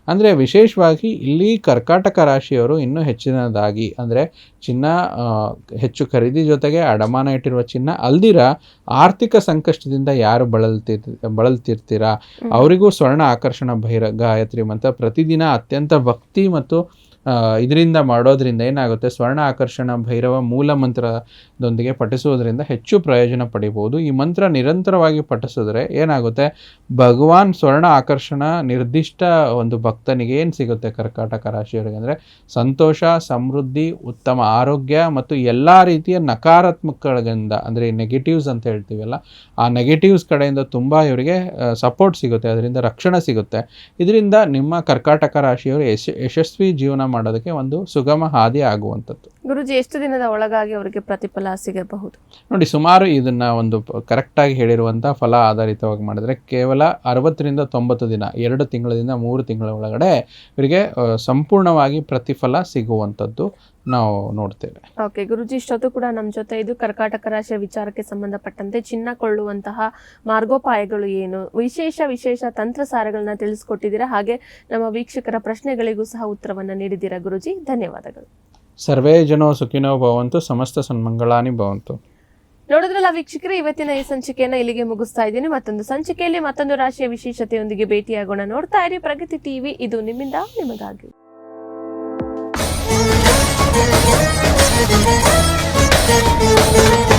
ಅಂದರೆ ವಿಶೇಷವಾಗಿ ಇಲ್ಲಿ ಕರ್ಕಾಟಕ ರಾಶಿಯವರು ಇನ್ನೂ ಹೆಚ್ಚಿನದಾಗಿ ಅಂದರೆ ಚಿನ್ನ ಹೆಚ್ಚು ಖರೀದಿ ಜೊತೆಗೆ ಅಡಮಾನ ಇಟ್ಟಿರುವ ಚಿನ್ನ ಅಲ್ದಿರ ಆರ್ಥಿಕ ಸಂಕಷ್ಟದಿಂದ ಯಾರು ಬಳಲ್ತಿರ್ ಬಳಲ್ತಿರ್ತೀರಾ? ಅವರಿಗೂ ಸ್ವರ್ಣ ಆಕರ್ಷಣ ಭೈರ ಗಾಯತ್ರಿ ಮಂತ್ರ ಪ್ರತಿದಿನ ಅತ್ಯಂತ ಭಕ್ತಿ ಮತ್ತು ಇದರಿಂದ ಮಾಡೋದ್ರಿಂದ ಏನಾಗುತ್ತೆ? ಸ್ವರ್ಣ ಆಕರ್ಷಣ ಭೈರವ ಮೂಲ ಮಂತ್ರದೊಂದಿಗೆ ಪಠಿಸುವುದರಿಂದ ಹೆಚ್ಚು ಪ್ರಯೋಜನ ಪಡಿಬೋದು. ಈ ಮಂತ್ರ ನಿರಂತರವಾಗಿ ಪಠಿಸಿದ್ರೆ ಏನಾಗುತ್ತೆ? ಭಗವಾನ್ ಸ್ವರ್ಣ ಆಕರ್ಷಣ ನಿರ್ದಿಷ್ಟ ಒಂದು ಭಕ್ತನಿಗೆ ಏನು ಸಿಗುತ್ತೆ ಕರ್ಕಾಟಕ ರಾಶಿಯವರಿಗೆ ಅಂದರೆ? ಸಂತೋಷ, ಸಮೃದ್ಧಿ, ಉತ್ತಮ ಆರೋಗ್ಯ ಮತ್ತು ಎಲ್ಲ ರೀತಿಯ ನಕಾರಾತ್ಮಕಗಳಿಂದ ಅಂದರೆ ನೆಗೆಟಿವ್ಸ್ ಅಂತ ಹೇಳ್ತೀವಲ್ಲ, ಆ ನೆಗೆಟಿವ್ಸ್ ಕಡೆಯಿಂದ ತುಂಬ ಇವರಿಗೆ ಸಪೋರ್ಟ್ ಸಿಗುತ್ತೆ, ಅದರಿಂದ ರಕ್ಷಣೆ ಸಿಗುತ್ತೆ. ಇದರಿಂದ ನಿಮ್ಮ ಕರ್ಕಾಟಕ ರಾಶಿಯವರು ಯಶ, ಯಶಸ್ವಿ ಜೀವನ ಮಾಡೋದಕ್ಕೆ ಒಂದು ಸುಗಮ ಹಾದಿ ಆಗುವಂಥದ್ದು. ಗುರುಜಿ ಎಷ್ಟು ದಿನದ ಒಳಗಾಗಿ ಅವರಿಗೆ ಪ್ರತಿಫಲ ಸಿಗಬಹುದು? ನೋಡಿ ಸುಮಾರು ಇದನ್ನ ಒಂದು ಕರೆಕ್ಟಾಗಿ ಹೇಳಿರುವಂಥ ಫಲ ಆಧಾರಿತವಾಗಿ ಮಾಡಿದ್ರೆ ಕೇವಲ ಅರವತ್ತರಿಂದ ತೊಂಬತ್ತು ದಿನ ಎರಡು ತಿಂಗಳಿಂದ ಮೂರು ತಿಂಗಳ ಒಳಗಡೆ ಇವರಿಗೆ ಸಂಪೂರ್ಣವಾಗಿ ಪ್ರತಿಫಲ ಸಿಗುವಂಥದ್ದು. ನಾವು ನೋಡ್ತೇವೆ. ಓಕೆ ಗುರುಜಿ ಇಷ್ಟೊತ್ತು ಕೂಡ ನಮ್ಮ ಜೊತೆ ಇದು ಕರ್ಕಾಟಕ ರಾಶಿಯ ವಿಚಾರಕ್ಕೆ ಸಂಬಂಧಪಟ್ಟಂತೆ ಚಿನ್ನ ಕೊಳ್ಳುವಂತಹ ಮಾರ್ಗೋಪಾಯಗಳು ಏನು ವಿಶೇಷ ವಿಶೇಷ ತಂತ್ರ ಸಾರಗಳನ್ನ ತಿಳಿಸ್ಕೊಟ್ಟಿದ್ದೀರಾ? ಹಾಗೆ ನಮ್ಮ ವೀಕ್ಷಕರ ಪ್ರಶ್ನೆಗಳಿಗೂ ಸಹ ಉತ್ತರವನ್ನ ನೀಡಿದ್ದೀರಾ ಗುರುಜಿ? ಧನ್ಯವಾದಗಳು. ಸರ್ವೇ ಜನೋ ಸುಖಿನೋ ಭವಂತು ಸಮಸ್ತ ಸನ್ಮಂಗಳಾನಿ ಭವಂತು. ನೋಡಿದ್ರಲ್ಲ ವೀಕ್ಷಕರೇ ಇವತ್ತಿನ ಈ ಸಂಚಿಕೆಯನ್ನ ಇಲ್ಲಿಗೆ ಮುಗಿಸ್ತಾ ಇದ್ದೀನಿ. ಮತ್ತೊಂದು ಸಂಚಿಕೆಯಲ್ಲಿ ಮತ್ತೊಂದು ರಾಶಿಯ ವಿಶೇಷತೆಯೊಂದಿಗೆ ಭೇಟಿಯಾಗೋಣ. ನೋಡ್ತಾ ಇರಿ ಪ್ರಗತಿ ಟಿವಿ ಇದು ನಿಮ್ಮಿಂದ ನಿಮಗಾಗಿ. Thank you.